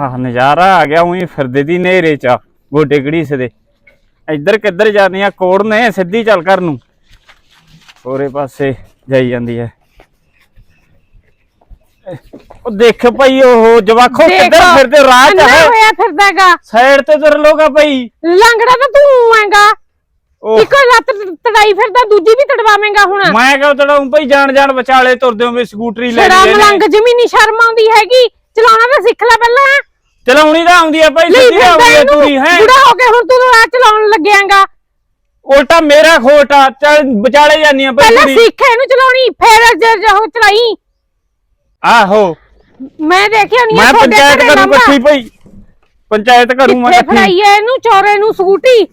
ਆਹ ਨਜ਼ਾਰਾ ਆ ਗਿਆ ਉਹੀ ਫਿਰਦੇ ਦੀ ਨੇਰੇ ਚ ਗੋਡੇ ਘੜੀਸਦੇ। ਇੱਧਰ ਕਿੱਧਰ ਜਾਂਦੀਆਂ ਕੋੜ ਨੇ ਸਿੱਧੀ ਚੱਲ ਕਰ ਨੂੰ। ਹੋਰੇ ਪਾਸੇ ਜਾਈ ਜਾਂਦੀ ਹੈ ਉਹ ਦੇਖ ਭਾਈ ਉਹ ਜਵਾਖੋ ਕਿੱਧਰ ਫਿਰਦੇ ਰਾਹ ਚ ਹੈ। ਹੋਇਆ ਫਿਰਦਾਗਾ। ਸਾਈਡ ਤੇ ਤੁਰ ਲੋਗਾ ਭਾਈ। ਲੰਗੜਾ ਤਾਂ ਤੂੰ ਉਹ ਇੱਕੋ ਲੱਤ ਤੜਾਈ ਫਿਰਦਾ ਦੂਜੀ ਵੀ ਤੜਵਾਵੇਂਗਾ ਹੁਣ। ਮੈਂ ਕਿਹਾ ਤੜਾਉਂ ਭਾਈ ਜਾਣ ਜਾਣ ਵਿਚਾਲੇ ਤੁਰਦੇ ਹੋ ਵੀ ਸਕੂਟਰੀ ਲੈ ਸ਼ਰਮ ਲਈ ਲੰਗ ਜ਼ਮੀਨੀ ਸ਼ਰਮ ਆਉਂਦੀ ਹੈਗੀ। ਚਲਾਉਣਾ ਤਾਂ ਸਿੱਖ ਲੈ ਪਹਿਲਾਂ। ਚਲਾਉਣੀ ਤਾਂ ਆਉਂਦੀ ਆ ਭਾਈ ਸਿੱਧੀ ਆਉਂਦੀ ਆ ਇਹਨੂੰ ਤੂੰ ਹੈ? ਬੁੜਾ ਹੋ ਕੇ ਹੁਣ ਤੂੰ ਰਾਹ ਚਲਾਉਣ ਲੱਗਿਆਂਗਾ। ਉਲਟਾ ਮੇਰਾ ਖੋਟਾ ਚੱਲ ਵਿਚਾਲੇ ਜਾਂਦੀਆਂ ਭਾਈ ਪਹਿਲਾਂ। ਸਿੱਖ ਇਹਨੂੰ ਚਲਾਉਣੀ ਫੇਰ ਜੇ ਜੋ ਚਲਾਈ। ਆਹੋ। ਮੈਂ ਦੇਖਿਆ ਨਹੀਂ ਮੈਂ ਪੰਚਾਇਤ ਕਰੂੰ ਇਕੱਠੀ ਭਾਈ। ਪੰਚਾਇਤ ਕਰੂੰ ਮੈਂ ਕਿੱਥੇ ਫੜਾਈ ਐ ਇਹਨੂੰ ਚੋਰੇ ਨੂੰ ਸਕੂਟੀ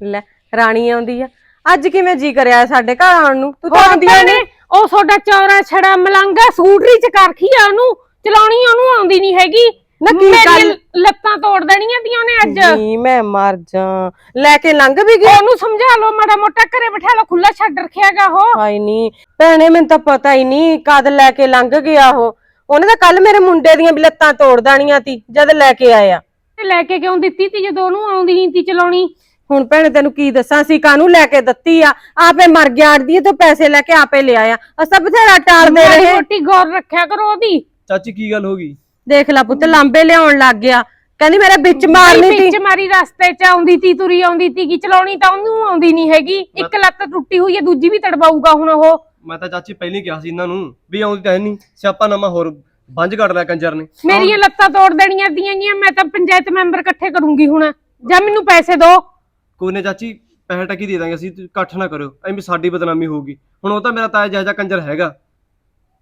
ਲੈ ਰਾਣੀ ਆਉਂਦੀ ਆ। ਅੱਜ ਕਿਵੇਂ ਜੀ ਕਰਿਆ ਸਾਡੇ ਘਰ ਆਉਣ ਨੂੰ? ਤੂੰ ਤਾਂ ਆਉਂਦੀਆਂ ਨੇ। ਉਹ ਤੁਹਾਡਾ ਚੌਰਾ ਛੜਾ ਮਲੰਗਾ ਸਕੂਟਰੀ ਚ ਕਰਖੀ ਆ ਉਹਨੂੰ। ਚਲਾਉਣੀ ਉਹਨੂੰ ਆਉਂਦੀ ਨਹੀਂ ਹੈਗੀ। ਨਾ ਕੀ ਮੇਰੀਆਂ ਗੱਲ- ਲੱਤਾਂ ਤੋੜ ਦੇਣੀਆਂ ਦੀਆਂ ਉਹਨੇ ਅੱਜ। ਨੀ ਮੈਂ ਮਰ ਜਾ। ਲੈ ਕੇ ਲੰਘ ਵੀ ਗਈ। ਉਹਨੂੰ ਸਮਝਾ ਲਓ ਮਾੜਾ ਮੋਟਾ ਘਰੇ ਬਿਠਾ ਲਓ ਖੁੱਲਾ ਛੱਡ ਰੱਖਿਆਗਾ ਉਹ। ਹਾਏ ਨੀ ਭੈਣੇ ਮੈਨੂੰ ਤਾਂ ਪਤਾ ਹੀ ਨਹੀਂ ਕਦ ਲੈ ਕੇ ਲੰਘ ਗਿਆ ਉਹ। ਉਹਨੇ ਤਾਂ ਕੱਲ ਮੇਰੇ ਮੁੰਡੇ ਦੀਆਂ ਵੀ ਲੱਤਾਂ ਤੋੜ ਦੇਣੀਆਂ ਤੀ ਜਦ ਲੈ ਕੇ ਆਇਆ। ਤੇ ਲੈ ਕੇ ਕਿਉਂ ਦਿੱਤੀ ਤੀ ਜਦੋਂ ਉਹਨੂੰ ਆਉਂਦੀ ਨਹੀਂ ਤੀ ਚਲਾਉਣੀ? ਹੁਣ ਭੈਣੇ ਤੈਨੂੰ ਕੀ ਦੱਸਾਂ ਸੀ ਕਾਹਨੂੰ ਲੈ ਕੇ ਦਿੱਤੀ ਆ? ਆਪੇ ਮਰ ਗਿਆ ਅੜਦੀ ਤੋਂ ਪੈਸੇ ਲੈ ਕੇ ਆਪੇ ਲਿਆ ਆ ਅਸਾਂ ਬਥੇਰਾ ਟਾਲਦੇ ਮਾੜੀ ਰਹੇ। ਮੋਟੀ ਗੌਰ ਰੱਖਿਆ ਕਰੋ ਉਹਦੀ। ਚਾਚੀ ਕੀ ਗੱਲ ਹੋ ਗਈ? ਦੇਖ ਲੈ ਪੁੱਤ ਲਾਂਬੇ ਲਿਆਉਣ ਲੱਗ ਗਿਆ। ਕਹਿੰਦੀ ਮੇਰੇ ਵਿੱਚ ਮਾਰਨੀ ਤੀ ਵਿੱਚ ਮਾਰੀ ਰਸਤੇ ਚ ਆਉਂਦੀ ਤੀ ਤੁਰੀ ਆਉਂਦੀ ਤੀ ਕਿ ਚਲਾਉਣੀ ਤਾਂ ਉਹਨੂੰ ਆਉਂਦੀ ਨਹੀਂ ਹੈਗੀ। ਇੱਕ ਲੱਤ ਟੁੱਟੀ ਹੋਈ ਹੈ ਦੂਜੀ ਵੀ ਤੜਵਾਊਗਾ ਹੁਣ ਉਹ। ਮੈਂ ਤਾਂ ਚਾਚੀ ਪਹਿਲਾਂ ਹੀ ਕਿਹਾ ਸੀ ਇਹਨਾਂ ਨੂੰ ਵੀ ਆਉਂਦੀ ਤਾਂ ਹੈ ਨਹੀਂ ਸਿਆਪਾ ਨਵਾਂ ਹੋਰ ਬੰਜ ਕੱਢ ਲਿਆ ਕੰਜਰ ਨੇ। ਮੇਰੀਆਂ ਲੱਤਾਂ ਤੋੜ ਦੇਣੀਆਂ ਦੀਆਂ ਗੀਆਂ ਮੈਂ ਤਾਂ ਪੰਚਾਇਤ ਮੈਂਬਰ ਇਕੱਠੇ ਕਰੂੰਗੀ ਹੁਣ। ਜਾਂ ਮੈਨੂੰ ਪੈਸੇ ਦਿਓ ਕੋਈ ਨਾ ਚਾਚੀ ਪੈਸੇ ਟੱਕੀ ਦੇ ਦਾਂਗੇ ਅਸੀਂ ਤੁਸੀਂ ਇਕੱਠ ਨਾ ਕਰਿਓ ਐਵੇਂ ਸਾਡੀ ਬਦਨਾਮੀ ਹੋਊਗੀ। ਹੁਣ ਉਹ ਤਾਂ ਮੇਰਾ ਤਾਇਆ ਜਿਹੋ ਜਿਹਾ ਕੰਜਰ ਹੈਗਾ।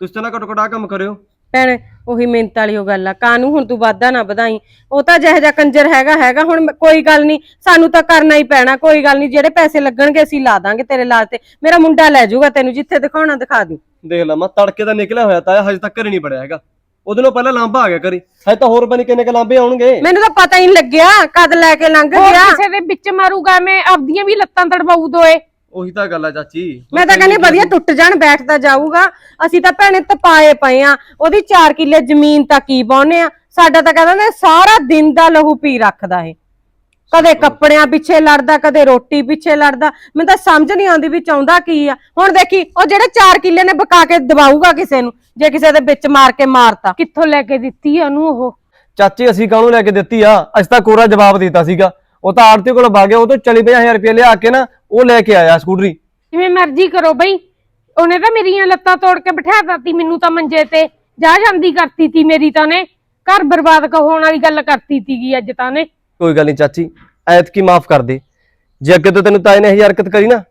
ਤੁਸੀਂ ਤਾਂ ਨਾ ਘਟੋ ਘਟਾ ਕੰਮ ਕਰਿਓ। ਭੈਣੇ ਉਹੀ ਮਿਹਨਤ ਵਾਲੀ ਉਹ ਗੱਲ ਆ। ਕਾਨੂੰ ਹੁਣ ਤੂੰ ਵਾਦਾ ਨਾ ਵਧਾਈ। ਉਹ ਤਾਂ ਜਿਹੋ ਜਿਹਾ ਕੰਜਰ ਹੈਗਾ ਹੈਗਾ ਹੁਣ ਮ- ਕੋਈ ਗੱਲ ਨਹੀਂ ਸਾਨੂੰ ਤਾਂ ਕਰਨਾ ਹੀ ਪੈਣਾ ਕੋਈ ਗੱਲ ਨਹੀਂ ਜਿਹੜੇ ਪੈਸੇ ਲੱਗਣਗੇ ਅਸੀਂ ਲਾ ਦਾਂਗੇ ਤੇਰੇ ਲਾ ਤੇ। ਮੇਰਾ ਮੁੰਡਾ ਲੈ ਜਾਊਗਾ ਤੈਨੂੰ ਜਿੱਥੇ ਦਿਖਾਉਣਾ ਦਿਖਾ ਦੀ ਦੇਖ ਲਾ ਮੈਂ ਤੜਕੇ ਦਾ ਨਿਕਲਿਆ ਹੋਇਆ ਤਾਇਆ ਹਜੇ ਤੱਕ ਘਰੇ ਨਹੀਂ ਬੜਿਆ ਹੈਗਾ। ਉਹਦੇ ਨਾਲ ਪਹਿਲਾਂ ਲਾਂਬਾ ਆ ਗਿਆ ਕਰੀ। ਹਜੇ ਤਾਂ ਹੋਰ ਬਣੀ ਕਿੰਨੇ ਕ ਲਾਂਬੇ ਆਉਣਗੇ। ਮੈਨੂੰ ਤਾਂ ਪਤਾ ਹੀ ਨਹੀਂ ਲੱਗਿਆ ਕਦ ਲੈ ਕੇ ਲੰਘ ਹੋਰ ਗਿਆ। ਕਿਸੇ ਦੇ ਵਿੱਚ ਮਾਰੂਗਾ ਮੈਂ ਆਪਦੀਆਂ ਵੀ ਲੱਤਾਂ ਤੜਵਾਊ ਦੋਏ। ਉਹੀ ਤਾਂ ਗੱਲ ਆ ਚਾਚੀ। ਮੈਂ ਤਾਂ ਕਹਿੰਦੀ ਵਧੀਆ ਟੁੱਟ ਜਾਣ ਬੈਠਦਾ ਜਾਊਗਾ। ਅਸੀਂ ਤਾਂ ਭੈਣੇ ਤਪਾਏ ਪਏ ਆ। ਉਹਦੀ 4 ਕਿੱਲੇ ਜ਼ਮੀਨ ਤਾਂ ਕੀ ਬਾਉਨੇ ਆ? ਸਾਡਾ ਤਾਂ ਕਹਿੰਦਾ ਨੇ ਸਾਰਾ ਦਿਨ ਦਾ ਲਹੂ ਪੀ ਰੱਖਦਾ ਇਹ। ਕਦੇ ਕੱਪੜਿਆਂ ਪਿੱਛੇ ਲੜਦਾ ਕਦੇ ਰੋਟੀ ਪਿੱਛੇ ਲੜਦਾ। ਮੈਨੂੰ ਤਾਂ ਸਮਝ ਨਹੀਂ ਆਉਂਦੀ ਵੀ ਚਾਹੁੰਦਾ ਕੀ ਆ। ਹੁਣ ਦੇਖੀ ਉਹ ਜਿਹੜੇ 4 ਕਿੱਲੇ ਨੇ ਬਕਾ ਕੇ ਦਵਾਊਗਾ ਕਿਸੇ ਨੂੰ ਜੇ ਕਿਸੇ ਦੇ ਵਿੱਚ ਮਾਰ ਕੇ ਮਾਰਤਾ। ਕਿੱਥੋਂ ਲੈ ਕੇ ਦਿੱਤੀ ਆ ਉਹਨੂੰ ਉਹ? ਚਾਚੀ ਅਸੀਂ ਕਾਹਨੂੰ ਲੈ ਕੇ ਦਿੱਤੀ ਆ? ਅਸੀਂ ਤਾਂ ਕੋਰਾ ਜਵਾਬ ਦਿੱਤਾ ਸੀਗਾ। ਉਹ ਤਾਂ ਆੜਤੀ ਕੋਲ ਵਗ ਗਿਆ ਉਹ ਤੋਂ 40 ਹਜ਼ਾਰ ਰੁਪਏ ਲਿਆ ਕੇ ਨਾ ਉਹ ਲੈ ਕੇ ਆਇਆ ਸਕੂਟਰੀ। ਜਿਵੇਂ ਮਰਜ਼ੀ ਕਰੋ ਬਈ। ਉਹਨੇ ਤਾਂ ਮੇਰੀਆਂ ਲੱਤਾਂ ਤੋੜ ਕੇ ਬਿਠਾ ਦਿੱਤੀ ਮੈਨੂੰ ਤਾਂ ਮੰਜੇ ਤੇ ਜਾ ਜਾਂਦੀ ਕਰਤੀ ਤੀ ਮੇਰੀ ਤਾਂ ਨੇ ਘਰ ਬਰਬਾਦ ਕ ਹੋਣ ਵਾਲੀ ਗੱਲ ਕਰਤੀ ਤੀਗੀ ਅੱਜ ਤਾਂ ਨੇ ਕੋਈ ਗੱਲ ਨਹੀਂ ਚਾਚੀ ਐਤਕੀ ਮਾਫ ਕਰ ਦੇ। ਜੇ ਅੱਗੇ ਤੋਂ ਤੈਨੂੰ ਤਾਏ ਨੇ ਇਹ ਹਰਕਤ ਕਰੀ ਨਾ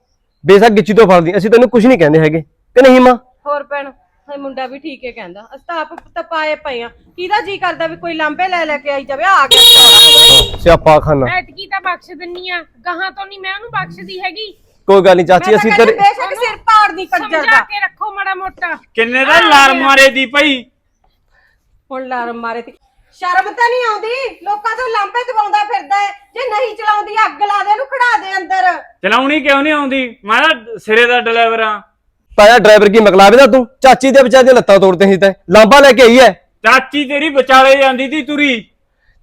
ਬੇਸ਼ੱਕ ਗਿੱਚੀ ਤੋਂ ਫੜਦੀ ਅਸੀਂ ਤੈਨੂੰ ਕੁਝ ਨਹੀਂ ਕਹਿੰਦੇ ਹੈਗੇ। ਕਿ ਨਹੀਂ ਮਾਂ? ਹੋਰ ਭੈਣ ਹਾਂ ਮੁੰਡਾ ਵੀ ਠੀਕ ਹੈ ਕਹਿੰਦਾ ਅਸੀਂ ਤਾਂ ਆਪ ਤਪਾਏ ਪਏ ਆ ਕਿਹਦਾ ਜੀ ਕਰਦਾ ਵੀ ਕੋਈ ਲਾਂਬੇ ਲੈ ਲੈ ਕੇ ਆਈ ਜਾਵੇ? ਆ ਗਿਆ। ਸਿਆਪਾ ਖਾਨਾ ਐਤਕੀ ਤਾਂ ਬਖਸ਼ ਦਿੰਨੀ ਆ। ਗਾਹਾਂ ਤੋਂ ਨਹੀਂ ਮੈਂ ਉਹਨੂੰ ਬਖਸ਼ਦੀ ਹੈਗੀ। ਕੋਈ ਗੱਲ ਨਹੀਂ ਚਾਚੀ ਅਸੀਂ ਤੇਰੇ ਬੇਸ਼ੱਕ ਸਿਰ ਪਾੜਨੀ ਕੰਜਰ ਸਮਝਾ ਦਾ ਕੇ ਰੱਖੋ ਮਾੜਾ ਮੋਟਾ। ਕਿੰਨੇ ਦਾ ਲਾਰ ਮਾਰੇ ਦੀ ਭਾਈ ਹੁਣ ਲਾਰਮ ਮਾਰੇ ਤੇ ਸ਼ਰਮ ਤਾਂ ਨਹੀਂ ਆਉਂਦੀ? ਲੋਕਾਂ ਤੋਂ ਲਾਂਬੇ ਦਵਾਉਂਦਾ ਫਿਰਦਾ ਹੈ। ਜੇ ਨਹੀਂ ਚਲਾਉਂਦੀ ਅੱਗ ਲਾ ਦੇ ਇਹਨੂੰ ਖੜਾ ਦੇ ਅੰਦਰ। ਚਲਾਉਣੀ ਕਿਉਂ ਨਹੀਂ ਆਉਂਦੀ? ਮੈਂ ਸਿਰੇ ਦਾ ਡਰਾਈਵਰ ਆ। ਤਾਇਆ ਡਰਾਈਵਰ ਕੀ ਮਕਲਾਵੇ ਦਾ ਤੂੰ? ਚਾਚੀ ਦੇ ਵਿਚਾਰ ਦੀਆਂ ਲੱਤਾਂ ਤੋੜਦੇ ਸੀ ਤੈਂ। ਲਾਂਬਾ ਲੈ ਕੇ ਆਈ ਐ। ਚਾਚੀ ਤੇਰੀ ਵਿਚਾਲੇ ਜਾਂਦੀ ਤੀ ਤੁਰੀ।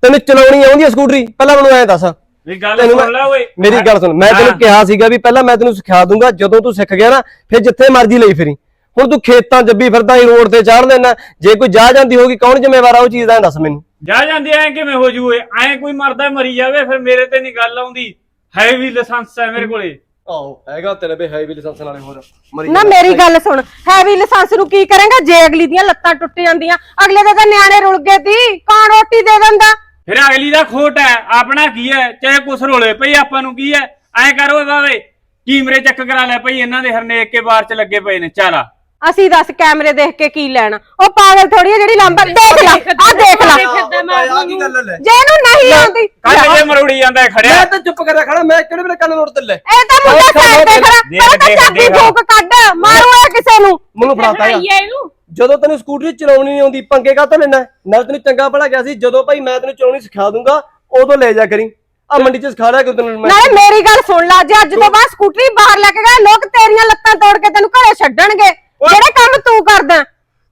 ਤੈਨੂੰ ਚਲਾਉਣੀ ਆਉਂਦੀ ਐ ਸਕੂਟਰੀ? ਪਹਿਲਾਂ ਮੈਨੂੰ ਐਂ ਦੱਸ। ਵੀ ਗੱਲ ਤੈਨੂੰ ਸੁਣ ਲੈ ਓਏ। ਮੇਰੀ ਗੱਲ ਸੁਣ। ਮੈਂ ਤੈਨੂੰ ਕਿਹਾ ਸੀਗਾ ਵੀ ਪਹਿਲਾਂ ਮੈਂ ਤੈਨੂੰ ਸਿਖਾ ਦੂੰਗਾ ਜਦੋਂ ਤੂੰ ਸਿੱਖ ਗਿਆ ਨਾ ਫਿਰ ਜਿੱਥੇ ਮਰਜ਼ੀ ਲਈ ਫਿਰੀ। ਹੁਣ ਤੂੰ ਖੇਤਾਂ ਜੱਬੀ ਫਿਰਦਾ ਹੀ ਰੋਡ ਤੇ ਚਾੜ ਲੈਣਾ ਜੇ ਕੋਈ ਜਾ ਜਾਂਦੀ ਹੋਗੀ ਕੌਣ ਜ਼ਿੰਮੇਵਾਰ ਆ ਉਹ ਚੀਜ਼ ਦਾ ਦੱਸ ਮੈਨੂੰ। ਜਾ ਜਾਂਦੇ ਐ ਕਿਵੇਂ ਹੋ ਜੂਏ? ਐ ਕੋਈ ਮਰਦਾ ਮਰੀ ਜਾਵੇ ਫਿਰ ਮੇਰੇ ਤੇ ਨਹੀਂ ਗੱਲ ਆਉਂਦੀ। ਹੈ ਵੀ ਲਾਇਸੈਂਸ ਹੈ ਮੇਰੇ ਕੋਲੇ। ਆਹੋ ਹੈਗਾ ਤੇਰੇ ਬੇ ਹੈ ਵੀ ਲਾਇਸੈਂਸ ਨਾਲੇ ਹੋਰ। ਮਰੀ ਨਾ ਮੇਰੀ ਗੱਲ ਸੁਣ ਹੈਵੀ ਲਾਇਸੈਂਸ ਨੂੰ ਕੀ ਕਰੇਗਾ? ਜੇ ਅਗਲੀ ਦੀਆਂ ਲੱਤਾਂ ਟੁੱਟ ਜਾਂਦੀਆਂ ਅਗਲੇ ਦੇ ਤਾਂ ਨਿਆਣੇ ਰੁਲ ਗਏ ਤੀ ਕੌਣ ਰੋਟੀ ਦੇ ਦਿੰਦਾ? ਫਿਰ ਅਗਲੀ ਦਾ ਖੋਟ ਹੈ ਆਪਣਾ ਕੀ ਹੈ? ਚਾਹੇ ਕੁਛ ਰੋਲੇ ਪਈ ਆਪਾਂ ਨੂੰ ਕੀ ਹੈ? ਐ ਕਰ ਬਾਵੇ ਕੀਮਰੇ ਚੱਕ ਕਰਾ ਲੈ ਪਈ ਇਹਨਾਂ ਦੇ ਹਰਨੇਕ ਕੇ ਬਾਰ ਚ ਲੱਗੇ ਪਏ ਨੇ ਚੱਲ ਅਸੀਂ ਦੱਸ ਕੈਮਰੇ ਦੇਖ ਕੇ ਕੀ ਲੈਣਾ? ਉਹ ਪਾਗਲ ਥੋੜੀ ਹੈ ਜਿਹੜੀ ਲਾਂਬਾ ਦੇਖ ਲੈ ਆ ਦੇਖ ਲੈ। ਫਿਰਦਾ ਮੈਂ ਆ ਕੀ ਗੱਲ ਲੈ। ਜੇ ਇਹਨੂੰ ਨਹੀਂ ਆਉਂਦੀ। ਕੱਲ ਜੇ ਮਰੂੜੀ ਜਾਂਦਾ ਹੈ ਖੜਿਆ। ਮੈਂ ਤਾਂ ਚੁੱਪ ਕਰਿਆ ਖੜਾ ਮੈਂ ਕਿਹੜੇ ਵੇਲੇ ਕੰਨ ਨੋਟ ਤੇ ਲੈ? ਇਹ ਤਾਂ ਮੁੰਡਾ ਸਾਈਡ ਤੇ ਖੜਾ ਤਾਂ ਦੇਖ, ਚਾਬੀ। ਫੂਕ ਕੱਢ ਮਾਰੂ ਇਹ ਕਿਸੇ ਨੂੰ। ਮੈਨੂੰ ਫੜਾਤਾ ਆ ਇਹਨੂੰ। ਜਦੋਂ ਤੈਨੂੰ ਸਕੂਟਰੀ ਚਲਾਉਣੀ ਨਹੀਂ ਆਉਂਦੀ ਪੰਗੇ ਕਾਹਤੋਂ ਲੈਣਾ? ਨਾਲ ਤੈਨੂੰ ਚੰਗਾ ਭਲਾ ਗਿਆ ਸੀ ਜਦੋਂ ਭਾਈ ਮੈਂ ਤੈਨੂੰ ਚਲਾਉਣੀ ਸਿਖਾ ਦੂੰਗਾ ਉਦੋਂ ਲੈ ਜਾ ਕਰੀ। ਆ ਮੰਡੀ 'ਚ ਸਿਖਾ ਲਿਆ ਕਿ ਤੈਨੂੰ ਮੈਂ। ਨਾਲੇ ਮੇਰੀ ਗੱਲ ਸੁਣ ਲੈ ਜੇ ਅੱਜ ਤੋਂ ਬਾਅਦ ਸਕੂਟਰੀ ਬਾਹਰ ਲੈ ਕੇ ਗਏ ਲੋਕ ਤੇਰੀਆਂ ਲੱਤਾਂ ਤੋੜ ਕੇ ਤੈਨੂੰ ਘਰੇ ਛੱਡਣਗੇ। ਜਿਹੜੇ ਕੰਮ ਤੂੰ ਕਰਦਾ।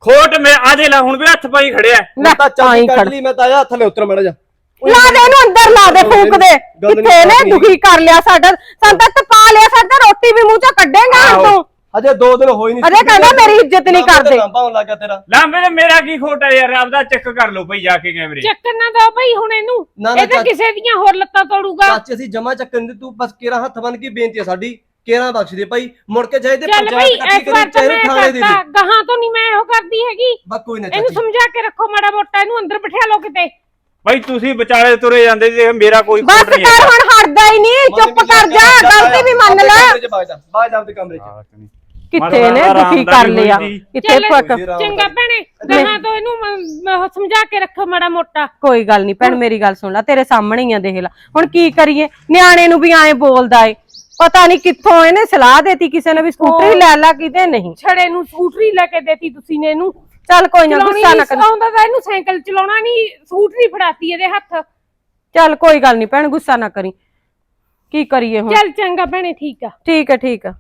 ਖੋਟ ਮੈਂ ਆ ਦੇ ਲੈ ਹੁਣ ਵੀ ਹੱਥ ਪਾਈ ਖੜਿਆ ਮੈਂ ਤਾਂ ਚਾਹੀ ਕੱਢ ਖੜ- ਲਈ ਮੈਂ ਤਾਂ ਆਇਆ ਹੱਥ ਲੈ ਉਤਰ ਮੜਾ ਜਾ ਲਾ ਦੇ ਇਹਨੂੰ ਅੰਦਰ ਲਾ ਦੇ ਫੂਕ ਦੇ। ਕਿੱਥੇ ਨੇ। ਦੁਖੀ ਕਰ ਲਿਆ ਸਾਡਾ। ਸੰਤਾ ਟਪਾ ਲਿਆ ਸਾਡਾ ਰੋਟੀ ਵੀ ਮੂੰਹ ਚੋਂ ਕੱਢੇਗਾ। ਤੂੰ ਅਜੇ ਦੋ ਦਿਨ ਹੋਈ ਨਹੀਂ ਅਜੇ ਕਹਿੰਦਾ ਮੇਰੀ ਇੱਜ਼ਤ ਨਹੀਂ ਕਰਦੇ। ਪਾਉਣ ਲੱਗਾ ਤੇਰਾ। ਲਾਂਬੇ ਤੇ ਮੇਰਾ ਕੀ ਖੋਟ ਹੈ ਯਾਰ ਆਪਦਾ ਚੈੱਕ ਕਰ ਲਓ ਭਈ ਜਾ ਕੇ ਕੈਮਰੇ। ਚੱਕਰ ਨਾ ਦੋ ਭਾਈ ਹੁਣ ਇਹਨੂੰ। ਇਹ ਤਾਂ ਚੱਕ- ਕਿਸੇ ਦੀਆਂ ਹੋਰ ਲੱਤਾਂ ਤੋੜੂਗਾ। ਚਾਚੇ ਅਸੀਂ ਜਮਾ ਚੱਕਣ ਦੀ ਤੂੰ ਬਸ ਕੇਰਾ ਹੱਥ ਬੰਨ ਕੇ ਬੇਨਤੀ ਹੈ ਸਾਡੀ। ਕੇਰਾ ਬਖਸ਼ ਦੇ ਭਾਈ ਮੁੜ ਕੇ ਜਾਏ ਤੇ ਚੱਲ ਭਾਈ ਪੰਚਾਇਤ ਇਕੱਠੀ ਇਸ ਵਾਰ ਕਰੀ ਤਾਂ ਚਾਹੇ ਮੈਂ ਥਾਣੇ ਦੇ ਕਰਤਾ ਦੇ ਗਾਹਾਂ ਤੋਂ ਨਹੀਂ ਮੈਂ ਉਹ ਕਰਦੀ ਹੈਗੀ। ਬਸ ਕੋਈ ਨਾ ਇਹਨੂੰ ਚਾਚੀ। ਸਮਝਾ ਕੇ ਰੱਖੋ ਮਾੜਾ ਮੋਟਾ ਇਹਨੂੰ ਅੰਦਰ ਬਿਠਾ ਲਓ ਕਿਤੇ। ਭਾਈ ਤੁਸੀਂ ਵਿਚਾਲੇ ਤੁਰੇ ਜਾਂਦੇ ਜੇ ਮੇਰਾ ਕੋਈ ਬਸ ਖੋਟ ਨਹੀਂ ਕਰ ਹੁਣ ਹਟਦਾ ਹੀ ਨਹੀਂ ਚੁੱਪ ਕਰ ਜਾ ਗਲਤੀ ਵੀ ਮੰਨ ਲੈ। ਬਾਜ ਜਾ ਬਾਜ ਜਾ ਆਪਦੇ ਕਮਰੇ 'ਚ। ਕਿੱਥੇ ਨੇ ਦੁਖੀ ਕਰ ਲਿਆ। ਕਿੱਥੇ ਚੱਲ। ਫੱਕ ਚੰਗਾ ਭੈਣੇ ਗਾਹਾਂ ਤੋਂ ਇਹਨੂੰ ਮ- ਮ- ਸਮਝਾ ਕੇ ਰੱਖੋ ਮਾੜਾ ਮੋਟਾ। ਕੋਈ ਗੱਲ ਨਹੀਂ ਭੈਣ ਮੇਰੀ ਗੱਲ ਸੁਣ ਲੈ ਤੇਰੇ ਸਾਹਮਣੇ ਹੀ ਆ ਦੇਖ ਲੈ। ਹੁਣ ਕੀ ਕਰੀਏ? ਨਿਆਣੇ ਨੂੰ ਵੀ ਐਂ ਬੋਲਦਾ ਏ। ਪਤਾ ਨਹੀਂ ਕਿੱਥੋਂ ਇਹਨੇ ਸਲਾਹ ਦੇਤੀ ਕਿਸੇ ਨੇ ਵੀ ਸਕੂਟਰੀ ਲੈ ਲਾ ਕਿਤੇ ਨਹੀਂ। ਛੜੇ ਨੂੰ ਸਕੂਟਰੀ ਲੈ ਕੇ ਦੇਤੀ ਤੁਸੀਂ ਨੇ ਇਹਨੂੰ। ਚੱਲ ਕੋਈ ਨਾ ਗੁੱਸਾ ਨਾ ਕਰ। ਆਉਂਦਾ ਤਾਂ ਇਹਨੂੰ ਸਾਈਕਲ ਚਲਾਉਣਾ ਨਹੀਂ ਸਕੂਟਰੀ ਫੜਾਤੀ ਇਹਦੇ ਹੱਥ। ਚੱਲ ਕੋਈ ਗੱਲ ਨਹੀਂ ਭੈਣ ਗੁੱਸਾ ਨਾ ਕਰੀ। ਕੀ ਕਰੀਏ ਹੁਣ? ਚੱਲ ਚੰਗਾ ਭੈਣੇ ਠੀਕ ਆ। ਠੀਕ ਹੈ ਠੀਕ ਹੈ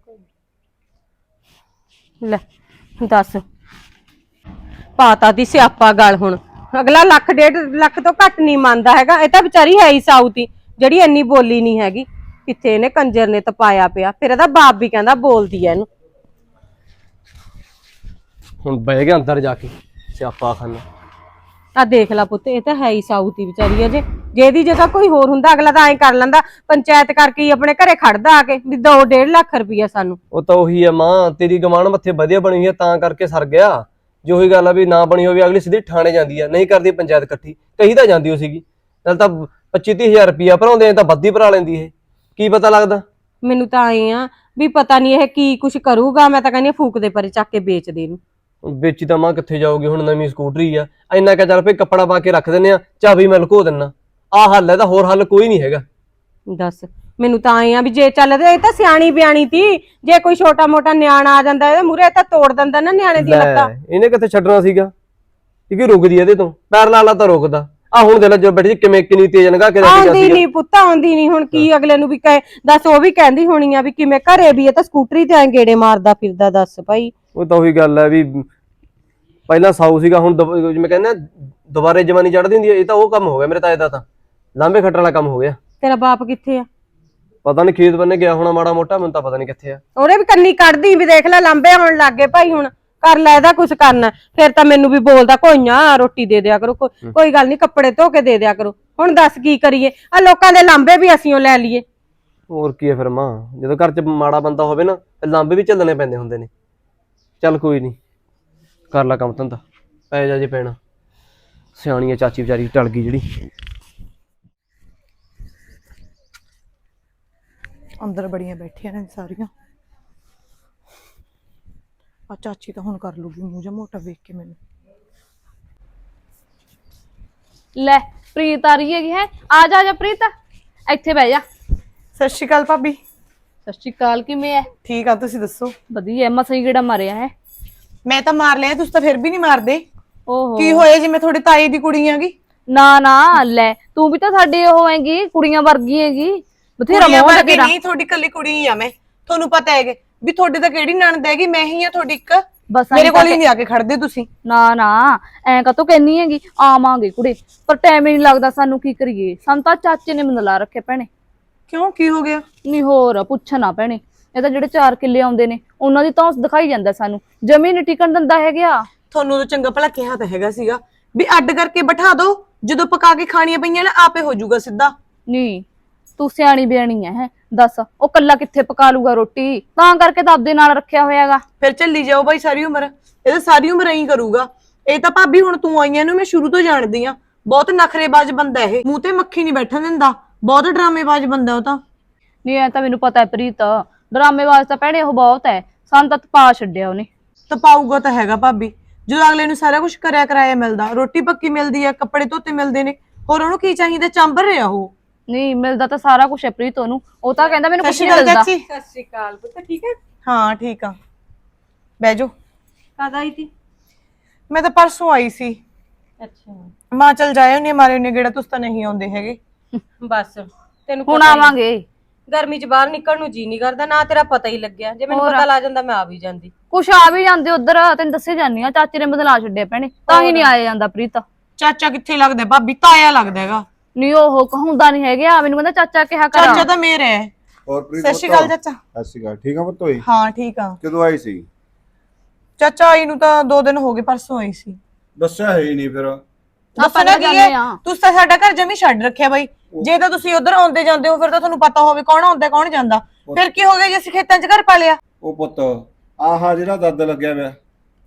ਲੈ ਦੱਸ। ਪਾਤਾ ਦੀ ਸਿਆਪਾ ਗੱਲ ਹੁਣ। ਅਗਲਾ ਲੱਖ ਡੇਢ ਲੱਖ ਤੋਂ ਘੱਟ ਨਹੀਂ ਮੰਨਦਾ ਹੈਗਾ। ਇਹ ਤਾਂ ਵਿਚਾਰੀ ਹੈ ਹੀ ਸਾਊਤੀ ਜਿਹੜੀ ਇੰਨੀ ਬੋਲੀ ਨਹੀਂ ਹੈਗੀ। ਕਿੱਥੇ ਇਹਨੇ ਕੰਜਰ ਨੇ ਤਪਾਇਆ ਪਿਆ ਫਿਰ ਇਹਦਾ ਬਾਪ ਵੀ ਕਹਿੰਦਾ ਬੋਲਦੀ ਐ ਇਹਨੂੰ। ਹੁਣ ਬਹਿ ਗਿਆ ਅੰਦਰ ਜਾ ਕੇ ਸਿਆਪਾ ਖਾਨਾ ਆ ਦੇਖ ਲੈ ਪੁੱਤ ਇਹ ਤਾਂ ਹੈ ਹੀ ਸਾਊਤੀ ਵਿਚਾਰੀ ਅਜੇ ਜੇ। ਇਹਦੀ ਜਗ੍ਹਾ ਕੋਈ ਹੋਰ ਹੁੰਦਾ ਅਗਲਾ ਤਾਂ ਐਂ ਕਰ ਲੈਂਦਾ ਪੰਚਾਇਤ ਕਰਕੇ ਹੀ ਆਪਣੇ ਘਰੇ ਖੜਦਾ ਆ ਕੇ ਵੀ 2 1.5 ਲੱਖ ਰੁਪਈਆ ਸਾਨੂੰ। ਉਹ ਤਾਂ ਉਹੀ ਹੈ ਮਾਂ ਤੇਰੀ ਗਮਾਨ ਮੱਥੇ ਵਧੀਆ ਬਣੀ ਹੋਈ ਹੈ ਤਾਂ ਕਰਕੇ ਸਰ ਗਿਆ। ਜੋ ਉਹੀ ਗੱਲ ਆ ਵੀ ਨਾ ਬਣੀ ਹੋਵੇ ਅਗਲੀ ਸਿੱਧੀ ਥਾਣੇ ਜਾਂਦੀ ਆ ਨਹੀਂ ਕਰਦੀ ਪੰਚਾਇਤ ਇਕੱਠੀ। ਕਹੀ ਤਾਂ ਜਾਂਦੀ ਹੋ ਸੀਗੀ। ਨਾਲ ਤਾਂ 25 ਹਜ਼ਾਰ ਰੁਪਿਆ ਭਰਾਉਂਦੇ ਆ ਤਾਂ ਵੱਧ ਹੀ ਭਰਾ ਲੈਂਦੀ ਇਹ। ਕੀ ਪਤਾ ਲੱਗਦਾ? ਮੈਨੂੰ ਤਾਂ ਆਏ ਆ ਵੀ ਪਤਾ ਨਹੀਂ ਇਹ ਕੀ ਕੁਝ ਕਰੂਗਾ ਮੈਂ ਤਾਂ ਕਹਿੰਦੀ ਹਾਂ ਫੂਕ ਦੇ ਪਰੇ ਚੱਕ ਕੇ ਵੇਚ ਦੇ ਇਹਨੂੰ। ਵੇਚੀ ਤਾਂ ਮਾਂ ਕਿੱਥੇ ਜਾਊਗੀ ਹੁਣ ਨਵੀਂ ਸਕੂਟਰੀ ਆ। ਇੰਨਾ ਕਾ ਚੱਲ ਪਈ ਕੱਪੜਾ ਪਾ ਕੇ ਰੱਖ ਦਿੰਨੇ ਆ ਚਾਬੀ ਮੈਂ ਲੁਕੋ ਦਿੰਨਾ। ਆਹ ਹੱਲ ਹੈ ਤਾਂ ਹੋਰ ਹੱਲ ਕੋਈ ਨਹੀਂ ਹੈਗਾ। ਦੱਸ ਮੈਨੂੰ ਤਾਂ ਆਏ ਆ ਵੀ ਜੇ ਚੱਲਦੇ ਇਹ ਤਾਂ ਸਿਆਣੀ ਬਿਆਣੀ ਤੀ ਜੇ ਕੋਈ ਛੋਟਾ ਮੋਟਾ ਨਿਆਣਾ ਆ ਜਾਂਦਾ ਇਹਦੇ ਮੂਰੇ ਤਾਂ ਤੋੜ ਦਿੰਦਾ ਨਾ ਨਿਆਣੇ ਦੀਆਂ ਲੱਤਾਂ। ਲੈ ਇਹਨੇ ਕਿੱਥੇ ਛੱਡਣਾ ਸੀਗਾ? ਇਹ ਕੀ ਰੁਕਦੀ ਇਹਦੇ ਤੋਂ? ਪੈਰ ਲਾ ਲਾ ਤਾਂ ਰੁਕਦਾ। ਆ ਹੁਣ ਦੇ ਲੈ ਜੋ ਬੈਠੀ ਸੀ, ਕਿਵੇਂ ਕਿੰਨੀ ਤੇਜ਼ ਨਗਾ ਕੇ ਕੇ ਆਉਂਦੀ ਜਾਂਦੀ ਆ। ਨਹੀਂ ਪੁੱਤ ਆਉਂਦੀ ਨਹੀਂ ਹੁਣ ਕੀ ਅਗਲੇ ਨੂੰ ਵੀ ਕਹੇ ਦੱਸ ਉਹ ਵੀ ਕਹਿੰਦੀ ਹੋਣੀ ਆ ਵੀ ਕਿਵੇਂ ਘਰੇ ਵੀ ਇਹ ਤਾਂ ਸਕੂਟਰੀ ਤੇ ਐਂ ਗੇੜੇ ਮਾਰਦਾ ਫਿਰਦਾ ਦੱਸ ਭਾਈ। ਉਹ ਤਾਂ ਉਹੀ ਗੱਲ ਹੈ ਵੀ ਪਹਿਲਾਂ ਸਾਊ ਸੀਗਾ ਹੁਣ ਦੁਬ- ਜਿਵੇਂ ਕਹਿੰਦੇ ਆ, ਦੁਬਾਰੇ ਜਵਾਨੀ ਚੜ੍ਹਦੀ ਹੁੰਦੀ ਹੈ ਇਹ ਤਾਂ ਉਹ ਕੰਮ ਹੋ ਗਿਆ ਮੇਰੇ ਤਾਏ ਦਾ ਤਾਂ। ਲਾਂਬੇ ਖੱਟਣ ਵਾਲਾ ਕੰਮ ਹੋ ਗਿਆ। ਤੇਰਾ ਬਾਪ ਕਿੱਥੇ ਆ? ਪਤਾ ਨਹੀਂ ਖੇਤ ਬੰਨੇ ਗਿਆ ਹੋਣਾ ਮਾੜਾ ਮੋਟਾ ਮੈਨੂੰ ਤਾਂ ਪਤਾ ਨਹੀਂ ਕਿੱਥੇ ਆ। ਉਹਨੇ ਵੀ ਕੰਨੀ ਕੱਢਦੀ ਵੀ ਦੇਖ ਲੈ ਲੰਬੇ ਹੋਣ ਲੱਗ ਗਏ ਭਾਈ ਹੁਣ। ਕਰ ਲੈ ਇਹਦਾ ਕੁਝ ਕਰਨਾ। ਫਿਰ ਤਾਂ ਮੈਨੂੰ ਵੀ ਬੋਲਦਾ ਕੋਈਆਂ ਰੋਟੀ ਦੇ ਦਿਆ ਕਰੋ। ਕੋ- ਕੋਈ ਗੱਲ ਨਹੀਂ ਕੱਪੜੇ ਧੋ ਕੇ ਦੇ ਦਿਆ ਕਰੋ। ਹੁਣ ਦੱਸ ਕੀ ਕਰੀਏ? ਆ ਲੋਕਾਂ ਦੇ ਲਾਂਬੇ ਵੀ ਅਸੀਂ ਓ ਲੈ ਲਈਏ। ਹੋਰ ਕੀ ਹੈ ਫਿਰ ਮਾਂ? ਜਦੋਂ ਘਰ 'ਚ ਮਾੜਾ ਬੰਦਾ ਹੋਵੇ ਨਾ ਤੇ ਲਾਂਬੇ ਵੀ ਚੱਲਣੇ ਪੈਂਦੇ ਹੁੰਦੇ ਨੇ। ਚੱਲ ਕੋਈ ਨਹੀਂ ਕਰ ਲੈ ਕੰਮ ਧੰਦਾ। ਪੈ ਜਾ ਜੇ ਪੈਣਾ। ਸਿਆਣੀ ਆ ਚਾਚੀ ਵਿਚਾਰੀ ਟਲ ਗਈ ਜਿਹੜੀ। ਅੰਦਰ ਬੜੀਆਂ ਬੈਠੀਆਂ ਨੇ ਸਾਰੀਆਂ। ਆ ਚਾਚੀ ਤਾਂ ਹੁਣ ਕਰ ਲੂਗੀ ਮੂੰਹ ਜਿਹਾ ਮੋਟਾ ਵੇਖ ਕੇ ਮੈਨੂੰ। ਲੈ ਪ੍ਰੀਤ ਆ ਰਹੀ ਹੈਗੀ ਹੈ। ਆ ਜਾ ਆ ਜਾ ਪ੍ਰੀਤ। ਇੱਥੇ ਬਹਿ ਜਾ। ਸਤਿ ਸ਼੍ਰੀ ਅਕਾਲ ਭਾਬੀ। ਸਤਿ ਸ਼੍ਰੀ ਅਕਾਲ ਕਿਵੇਂ ਐ? ਠੀਕ ਆ ਤੁਸੀਂ ਦੱਸੋ? ਵਧੀਆ ਮਸਾਂ ਹੀ ਗੇੜਾ ਮਾਰਿਆ ਹੈ? ਮੈਂ ਤਾਂ ਮਾਰ ਲਿਆ ਤੁਸੀਂ ਤਾਂ ਫਿਰ ਵੀ ਨਹੀਂ ਮਾਰਦੇ। ਓਹੋ। ਕੀ ਹੋਇਆ ਜਿਵੇਂ ਤੁਹਾਡੇ ਤਾਈ ਦੀ ਕੁੜੀ ਆਗੀ ਨਾ ਨਾ ਲੈ ਤੂੰ ਵੀ ਤਾਂ ਸਾਡੀ ਉਹ ਹੈਗੀ ਕੁੜੀਆਂ ਵਰਗੀ ਹੈਗੀ। ਬਥੇਰਾ ਮੋਹ ਤੇਰਾ। ਨਹੀਂ ਤੁਹਾਡੀ ਕੱਲੀ ਕੁੜੀ ਹੀ ਆ ਮੈਂ। ਤੁਹਾਨੂੰ ਪਤਾ ਹੈਗੇ। ਵੀ ਤੁਹਾਡੇ ਤਾਂ ਕਿਹੜੀ ਨਣਦ ਹੈਗੀ ਮੈਂ ਹੀ ਆ ਤੁਹਾਡੀ ਇੱਕ। ਬਸ ਮੇਰੇ ਕੋਲ ਹੀ ਕਰਕੇ- ਨਹੀਂ ਆ ਕੇ ਖੜਦੇ ਤੁਸੀਂ। ਨਾ ਨਾ ਐਂ ਕਾ ਕਹਿਨੀ ਹੈਗੀ? ਆਵਾਂਗੇ ਕੁੜੇ ਪਰ ਟਾਈਮ ਹੀ ਨਹੀਂ ਲੱਗਦਾ ਸਾਨੂੰ ਕੀ ਕਰੀਏ। ਸਾਨੂੰ ਤਾਂ ਚਾਚੇ ਨੇ ਮੈਨੂੰ ਲਾ ਰੱਖੇ ਭੈਣੇ। ਕਿਉਂ ਕੀ ਹੋ ਗਿਆ? ਨਹੀਂ ਹੋਰ ਪੁੱਛਣਾ ਭੈਣੇ। ਇਹ ਤਾਂ ਜਿਹੜੇ 4 ਕਿੱਲੇ ਆਉਂਦੇ ਨੇ ਉਹਨਾਂ ਦੀ ਤਾਂ ਦਿਖਾਈ ਜਾਂਦਾ ਸਾਨੂੰ। ਜ਼ਮੀਨ ਟਿਕਣ ਦਿੰਦਾ ਹੈਗਾ। ਤੁਹਾਨੂੰ ਤਾਂ ਚੰਗਾ ਭਲਾ ਕਿਹਾ ਤਾਂ ਹੈਗਾ ਸੀਗਾ ਵੀ ਅੱਡ ਕਰਕੇ ਬਿਠਾ ਦਿਓ ਜਦੋਂ ਪਕਾ ਕੇ ਖਾਣੀਆਂ ਪਈਆਂ ਨਾ ਆਪੇ ਹੋ ਜਾਊਗਾ ਸਿੱਧਾ। ਨਹੀਂ ਤੂੰ ਸਿਆਣੀ ਬਿਆਣੀ ਹੈ ਹੈਂ। ਦੱਸ ਉਹ ਕੱਲਾ ਕਿੱਥੇ ਪਕਾ ਲੂਗਾ ਰੋਟੀ? ਤਾਂ ਕਰਕੇ ਤਾਂ ਆਪਦੇ ਨਾਲ ਰੱਖਿਆ ਹੋਇਆਗਾ। ਫਿਰ ਚੱਲੀ ਜਾਓ ਬਾਈ ਸਾਰੀ ਉਮਰ। ਇਹ ਤਾਂ ਸਾਰੀ ਉਮਰ ਐਂ ਕਰੂਗਾ। ਇਹ ਤਾਂ ਭਾਬੀ ਹੁਣ ਤੂੰ ਆਈਆਂ ਨੂੰ ਮੈਂ ਸ਼ੁਰੂ ਤੋਂ ਜਾਣਦੀ ਆ। ਬਹੁਤ ਨਖਰੇਬਾਜ਼ ਬੰਦਾ ਇਹ। ਮੂੰਹ ਤੇ ਮੱਖੀ ਨਹੀਂ ਬੈਠਣ ਦਿੰਦਾ। ਬਹੁਤ ਡਰਾਮੇਬਾਜ਼ ਬੰਦਾ ਉਹ ਤਾਂ। ਨਹੀਂ ਐ ਤਾਂ ਮੈਨੂੰ ਪਤਾ ਹੈ ਪ੍ਰੀਤ। ਡਰਾਮੇਬਾਜ਼ ਤਾਂ ਭੈਣੇ ਉਹ ਬਹੁਤ ਹੈ ਸਾਨੂੰ ਤਾਂ ਤਪਾ ਛੱਡਿਆ ਉਹਨੇ। ਤਪਾਊਗਾ ਤਾਂ ਹੈਗਾ ਭਾਬੀ। ਜਦੋਂ ਅਗਲੇ ਨੂੰ ਸਾਰਾ ਕੁਝ ਕਰਿਆ ਕਰਾਇਆ ਮਿਲਦਾ। ਰੋਟੀ ਪੱਕੀ ਮਿਲਦੀ ਆ ਕੱਪੜੇ ਧੋਤੇ ਮਿਲਦੇ ਨੇ। ਹੋਰ ਉਹਨੂੰ ਕੀ ਚਾਹੀਦਾ? ਚੰਬਰ ਰਿਹਾ ਉਹ। ਨਹੀਂ ਮਿਲਦਾ ਤਾਂ ਸਾਰਾ ਕੁਝ ਹੈ ਪ੍ਰੀਤ ਉਹਨੂੰ। ਉਹ ਤਾਂ ਕਹਿੰਦਾ ਮੈਨੂੰ ਕੁਝ ਨਹੀਂ ਮਿਲਦਾ। ਚਾਚੀ। ਸਤਿ ਸ਼੍ਰੀ ਅਕਾਲ ਪੁੱਤ ਠੀਕ ਹੈ? ਹਾਂ ਠੀਕ ਆ। ਬਹਿ ਜਾਓ। ਕਦ ਆਈ ਤੀ? ਮੈਂ ਤਾਂ ਪਰਸੋਂ ਆਈ ਸੀ। ਅੱਛਾ। ਮਾਂ ਚਲ ਜਾਏ ਉਹਨੇ ਮਾਰੇ ਉਹਨੇ ਗੇੜਾ ਤੁਸੀਂ ਤਾਂ ਨਹੀਂ ਆਉਂਦੇ ਹੈਗੇ। ਬਸ ਤੈਨੂੰ ਹੁਣ ਪਤਾ ਹੀ- ਆਵਾਂਗੇ। ਗਰਮੀ 'ਚ ਬਾਹਰ ਨਿਕਲਣ ਨੂੰ ਜੀ ਨਹੀਂ ਕਰਦਾ ਨਾ ਤੇਰਾ ਪਤਾ ਹੀ ਲੱਗਿਆ। ਜੇ ਮੈਨੂੰ ਹੋਰ। ਪਤਾ ਲੱਗ ਜਾਂਦਾ ਮੈਂ ਆ ਵੀ ਜਾਂਦੀ। ਕੁਛ ਆ ਵੀ ਜਾਂਦੇ ਉਧਰ ਤੈਨੂੰ ਦੱਸੇ ਜਾਨੀ ਆ ਚਾਚੇ ਨੇ ਬਦਲਾ ਛੱਡਿਆ ਭੈਣੇ। ਤਾਂ ਹੀ ਨਹੀਂ ਆਇਆ ਜਾਂਦਾ ਪ੍ਰੀਤ। ਚਾਚਾ ਕਿੱਥੇ ਲੱਗਦਾ ਭਾਬੀ ਤਾਇਆ ਲੱਗਦਾ ਹੈਗਾ। ਨਹੀਂ ਉਹ ਕਹੁੰਦਾ ਨਹੀਂ ਹੈਗਾ ਮੈਨੂੰ ਕਹਿੰਦਾ ਚਾਚਾ ਕਿਹਾ ਕਰ। ਚਾਚਾ ਤਾਂ ਮੇਰਾ। ਹੈ ਹੋਰ ਪ੍ਰੀਤ ਸਤਿ ਸ਼੍ਰੀ ਅਕਾਲ ਚਾਚਾ। ਸਤਿ ਸ਼੍ਰੀ ਅਕਾਲ ਠੀਕ ਆ ਪੁੱਤ ਹੋਈ? ਹਾਂ ਠੀਕ ਆ। ਕਦੋਂ ਆਈ ਸੀ? ਚਾਚਾ ਆਈ ਨੂੰ ਤਾਂ 2 ਦਿਨ ਹੋ ਗਏ ਪਰਸੋਂ ਆਈ ਸੀ। ਦੱਸਿਆ ਹੈ ਹੀ ਨਹੀਂ ਫਿਰ। ਦੱਸਣਾ ਤਾਂ ਕੀ ਹੈ। ਤੁਸੀਂ ਤਾਂ ਸਾਡਾ ਘਰ ਜਮੀ ਛੱਡ ਰੱਖਿਆ ਬਾਈ। ਜੇ ਤਾਂ ਤੁਸੀਂ ਉਧਰ ਆਉਂਦੇ ਜਾਂਦੇ ਹੋ ਫਿਰ ਤਾਂ ਤੁਹਾਨੂੰ ਪਤਾ ਹੋਵੇ ਕੌਣ ਆਉਂਦਾ ਕੌਣ ਜਾਂਦਾ। ਫਿਰ ਕੀ ਹੋ ਗਿਆ ਜੇ ਅਸੀਂ ਖੇਤਾਂ 'ਚ ਘਰ ਪਾ ਲਿਆ? ਉਹ ਪੁੱਤ ਆਹਾ ਜਿਹੜਾ ਦੱਦ ਲੱਗਿਆ ਪਿਆ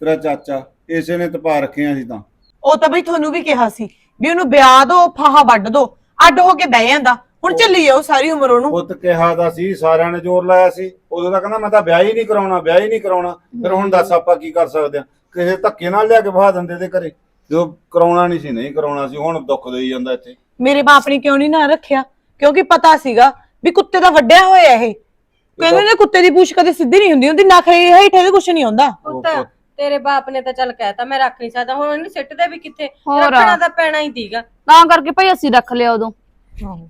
ਤੇਰਾ ਚਾਚਾ ਇਸੇ ਨੇ ਤਪਾ ਰੱਖਿਆ ਸੀ ਤਾਂ। ਉਹ ਤਾਂ ਬਈ ਤੁਹਾਨੂੰ ਵੀ ਕਿਹਾ ਸੀ ਵੀ ਉਹਨੂੰ ਵਿਆਹ ਦੋ ਫਾਹਾ ਵੱਢ ਦੋ ਅੱਡ ਹੋ ਕੇ ਬਹਿ ਜਾਂਦਾ। ਹੁਣ ਚੱਲੀ ਜਾਓ ਸਾਰੀ ਉਮਰ ਉਹਨੂੰ। ਪੁੱਤ ਕਿਹਾ ਦਾ ਸੀ ਸਾਰਿਆਂ ਨੇ ਜ਼ੋਰ ਲਾਇਆ ਸੀ। ਉਦੋਂ ਤਾਂ ਕਹਿੰਦਾ ਮੈਂ ਤਾਂ ਵਿਆਹ ਹੀ ਨਹੀਂ ਕਰਾਉਣਾ ਵਿਆਹ ਹੀ ਨਹੀਂ ਕਰਾਉਣਾ। ਫਿਰ ਹੁਣ ਦੱਸ ਆਪਾਂ ਕੀ ਕਰ ਸਕਦੇ ਆ? ਕਿਸੇ ਧੱਕੇ ਨਾਲ ਲਿਆ ਕੇ ਬਹਾ ਦਿੰਦੇ ਤੇ ਘਰੇ। ਜੋ ਕਰਾਉਣਾ ਨਹੀਂ ਸੀ ਨਹੀਂ ਕਰਾਉਣਾ ਸੀ ਹੁਣ ਦੁੱਖ ਦੇਈ ਜਾਂਦਾ ਇੱਥੇ। ਮੇਰੇ ਬਾਪ ਨੇ ਕਿਉਂ ਨਹੀਂ ਨਾ ਰੱਖਿਆ? ਕਿਉਂਕਿ ਪਤਾ ਸੀਗਾ ਵੀ ਕੁੱਤੇ ਦਾ ਵੱਡਿਆ ਹੋਇਆ ਇਹ। ਕਹਿੰਦੇ ਨੇ ਕੁੱਤੇ ਦੀ ਪੂਛ ਕਦੇ ਸਿੱਧੀ ਨਹੀਂ ਹੁੰਦੀ ਉਹਦੀ ਨਖਰੇ ਹੇਠੇ ਵੀ ਕੁਝ ਨਹੀਂ ਹੁੰਦਾ ਉਹ ਪੁੱਤ ਤੇਰੇ ਬਾਪ ਨੇ ਤਾਂ ਚੱਲ ਕਹਿਤਾ ਮੈਂ ਰੱਖ ਨਹੀਂ ਸਕਦਾ ਹੁਣ ਇਹਨੂੰ ਸਿੱਟ ਦੇ ਵੀ ਕਿੱਥੇ? ਹੋਰ। ਰੱਖਣਾ ਤਾਂ ਪੈਣਾ ਹੀ ਦੀਗਾ। ਤਾਂ ਕਰਕੇ ਭਾਈ ਅਸੀਂ ਰੱਖ ਲਿਆ ਉਦੋਂ।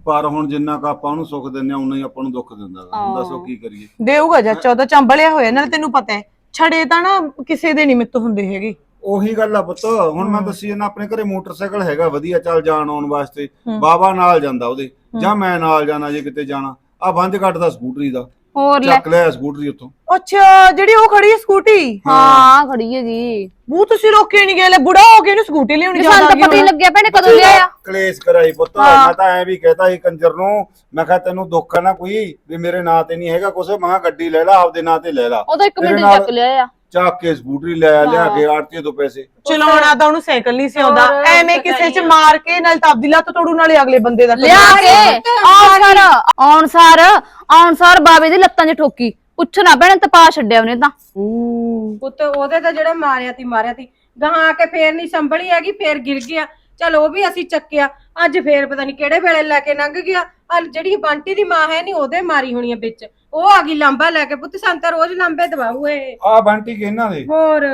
ਪਰ ਹੁਣ ਜਿੰਨਾ ਕੁ ਆਪਾਂ ਉਹਨੂੰ ਸੁੱਖ ਦਿੰਨੇ ਆ ਉਨਾ ਹੀ ਆਪਾਂ ਨੂੰ ਦੁੱਖ ਦਿੰਦਾ ਗਾ। ਹੁਣ ਦੱਸੋ ਕੀ ਕਰੀਏ? ਦੇਊਗਾ ਚਾਚਾ ਉਹਦਾ ਚੰਬਲਿਆ ਹੋਇਆ ਨਾਲੇ ਤੈਨੂੰ ਪਤਾ ਹੈ ਛੜੇ ਤਾਂ ਨਾ ਕਿਸੇ ਦੇ ਨਿਮਿਤ ਹੁੰਦੇ ਹੈਗੇ। ਉਹੀ ਗੱਲ ਆ ਪੁੱਤ ਹੁਣ ਮੈਂ ਦੱਸੀ ਨਾ ਆਪਣੇ ਘਰੇ ਮੋਟਰਸਾਈਕਲ ਹੈਗਾ ਵਧੀਆ ਚੱਲ ਜਾਣ ਆਉਣ ਵਾਸਤੇ। ਬਾਬਾ ਨਾਲ ਜਾਂਦਾ ਉਹਦੇ ਜਾਂ ਮੈਂ ਨਾਲ ਜਾਣਾ ਜੇ ਕਿਤੇ ਜਾਣਾ। ਆ ਬੰਦ ਕੱਟਦਾ ਸਕੂਟਰੀ ਦਾ। ਹੋਰ ਲੈ। ਚੱਕ ਲਿਆ ਸਕੂਟਰੀ ਉੱਥੋਂ। ਅੱਛਾ ਜਿਹੜੀ ਉਹ ਖੜੀ ਹੈ ਸਕੂਟੀ? ਹਾਂ। ਖੜੀ ਹੈਗੀ ਉਹ ਤੁਸੀਂ ਰੋਕੇ ਨਹੀਂ ਗਏ ਲੈ ਬੁੜਾ ਹੋ ਕੇ ਇਹਨੂੰ ਸਕੂਟੀ ਲਿਆਉਣੀ ਸਾਨੂੰ ਤਾਂ ਪਤਾ ਹੀ ਲੱਗਿਆ ਭੈਣੇ ਕਦੋਂ ਲਿਆਇਆ। ਕਲੇਸ਼ ਕਰਾਈ ਪੁੱਤ ਮੈਂ ਤਾਂ ਐ ਵੀ ਕਹਤਾ ਸੀ ਕੰਜਰ ਨੂੰ ਮੈਂ ਕਿਹਾ ਤੈਨੂੰ ਦੁੱਖ ਹੈ ਨਾ ਕੋਈ ਵੀ ਮੇਰੇ ਨਾਂ ਤੇ ਨਹੀਂ ਹੈਗਾ ਕੁਛ ਮੈਂ ਕਿਹਾ ਗੱਡੀ ਲੈ ਲਾ ਆਪਦੇ ਨਾਂ ਤੇ ਲੈ ਲਾ। ਉਹ ਤਾਂ ਇੱਕ ਮਿੰਟ ਚੱਕ ਲਿਆਇਆ ਚੱਕ ਕੇ ਸਕੂਟਰੀ ਲੈ ਲਿਆ ਕੇ ਆੜਤੀ ਤੋਂ ਪੈਸੇ। ਚਲਾਉਣਾ ਤਾਂ ਉਹਨੂੰ ਸਾਈਕਲ ਨਹੀਂ ਸੀ ਆਉਂਦਾ। ਐਵੇਂ ਕਿਸੇ 'ਚ ਮਾਰ ਕੇ ਨਾਲ ਤਾਂ ਆਪਦੀ ਲੱਤ ਤੋੜੂ ਨਾਲੇ ਅਗਲੇ ਬੰਦੇ ਦਾ ਲਿਆ ਕੇ। ਆਉਣ ਸਾਰ ਆਉਣ ਸਾਰ ਆਉਣ ਸਾਰ ਬਾਬੇ ਦੀ ਲੱਤਾਂ 'ਚ ਠੋਕੀ। ਪੁੱਛ ਨਾ ਭੈਣੇ ਤਪਾ ਛੱਡਿਆ ਉਹਨੇ ਤਾਂ। ਪੁੱਤ ਉਹਦੇ ਤਾਂ ਜਿਹੜਾ ਮਾਰਿਆ ਤੀ ਮਾਰਿਆ ਤੀ। ਗਾਂ ਆ ਕੇ ਫੇਰ ਨਹੀਂ ਸੰਭਲੀ ਹੈਗੀ ਫੇਰ ਗਿਰ ਗਿਆ। ਚਲ ਉਹ ਵੀ ਅਸੀਂ ਚੱਕਿਆ। ਅੱਜ ਫੇਰ ਪਤਾ ਨਹੀਂ ਕਿਹੜੇ ਵੇਲੇ ਲੈ ਕੇ ਲੰਘ ਗਿਆ। ਆ ਜਿਹੜੀ ਬੰਟੀ ਦੀ ਮਾਂ ਹੈ ਨਹੀਂ ਉਹਦੇ ਮਾਰੀ ਹੋਣੀ ਆ ਵਿੱਚ। ਉਹ ਆ ਗਈ ਲਾਂਬਾ ਲੈ ਕੇ ਪੁੱਤ ਸੰਤਾ ਰੋਜ਼ ਲਾਂਬੇ ਦਵਾਉ ਇਹ। ਆ ਬੰਟੀ ਕਿ ਇਹਨਾਂ ਦੇ। ਹੋਰ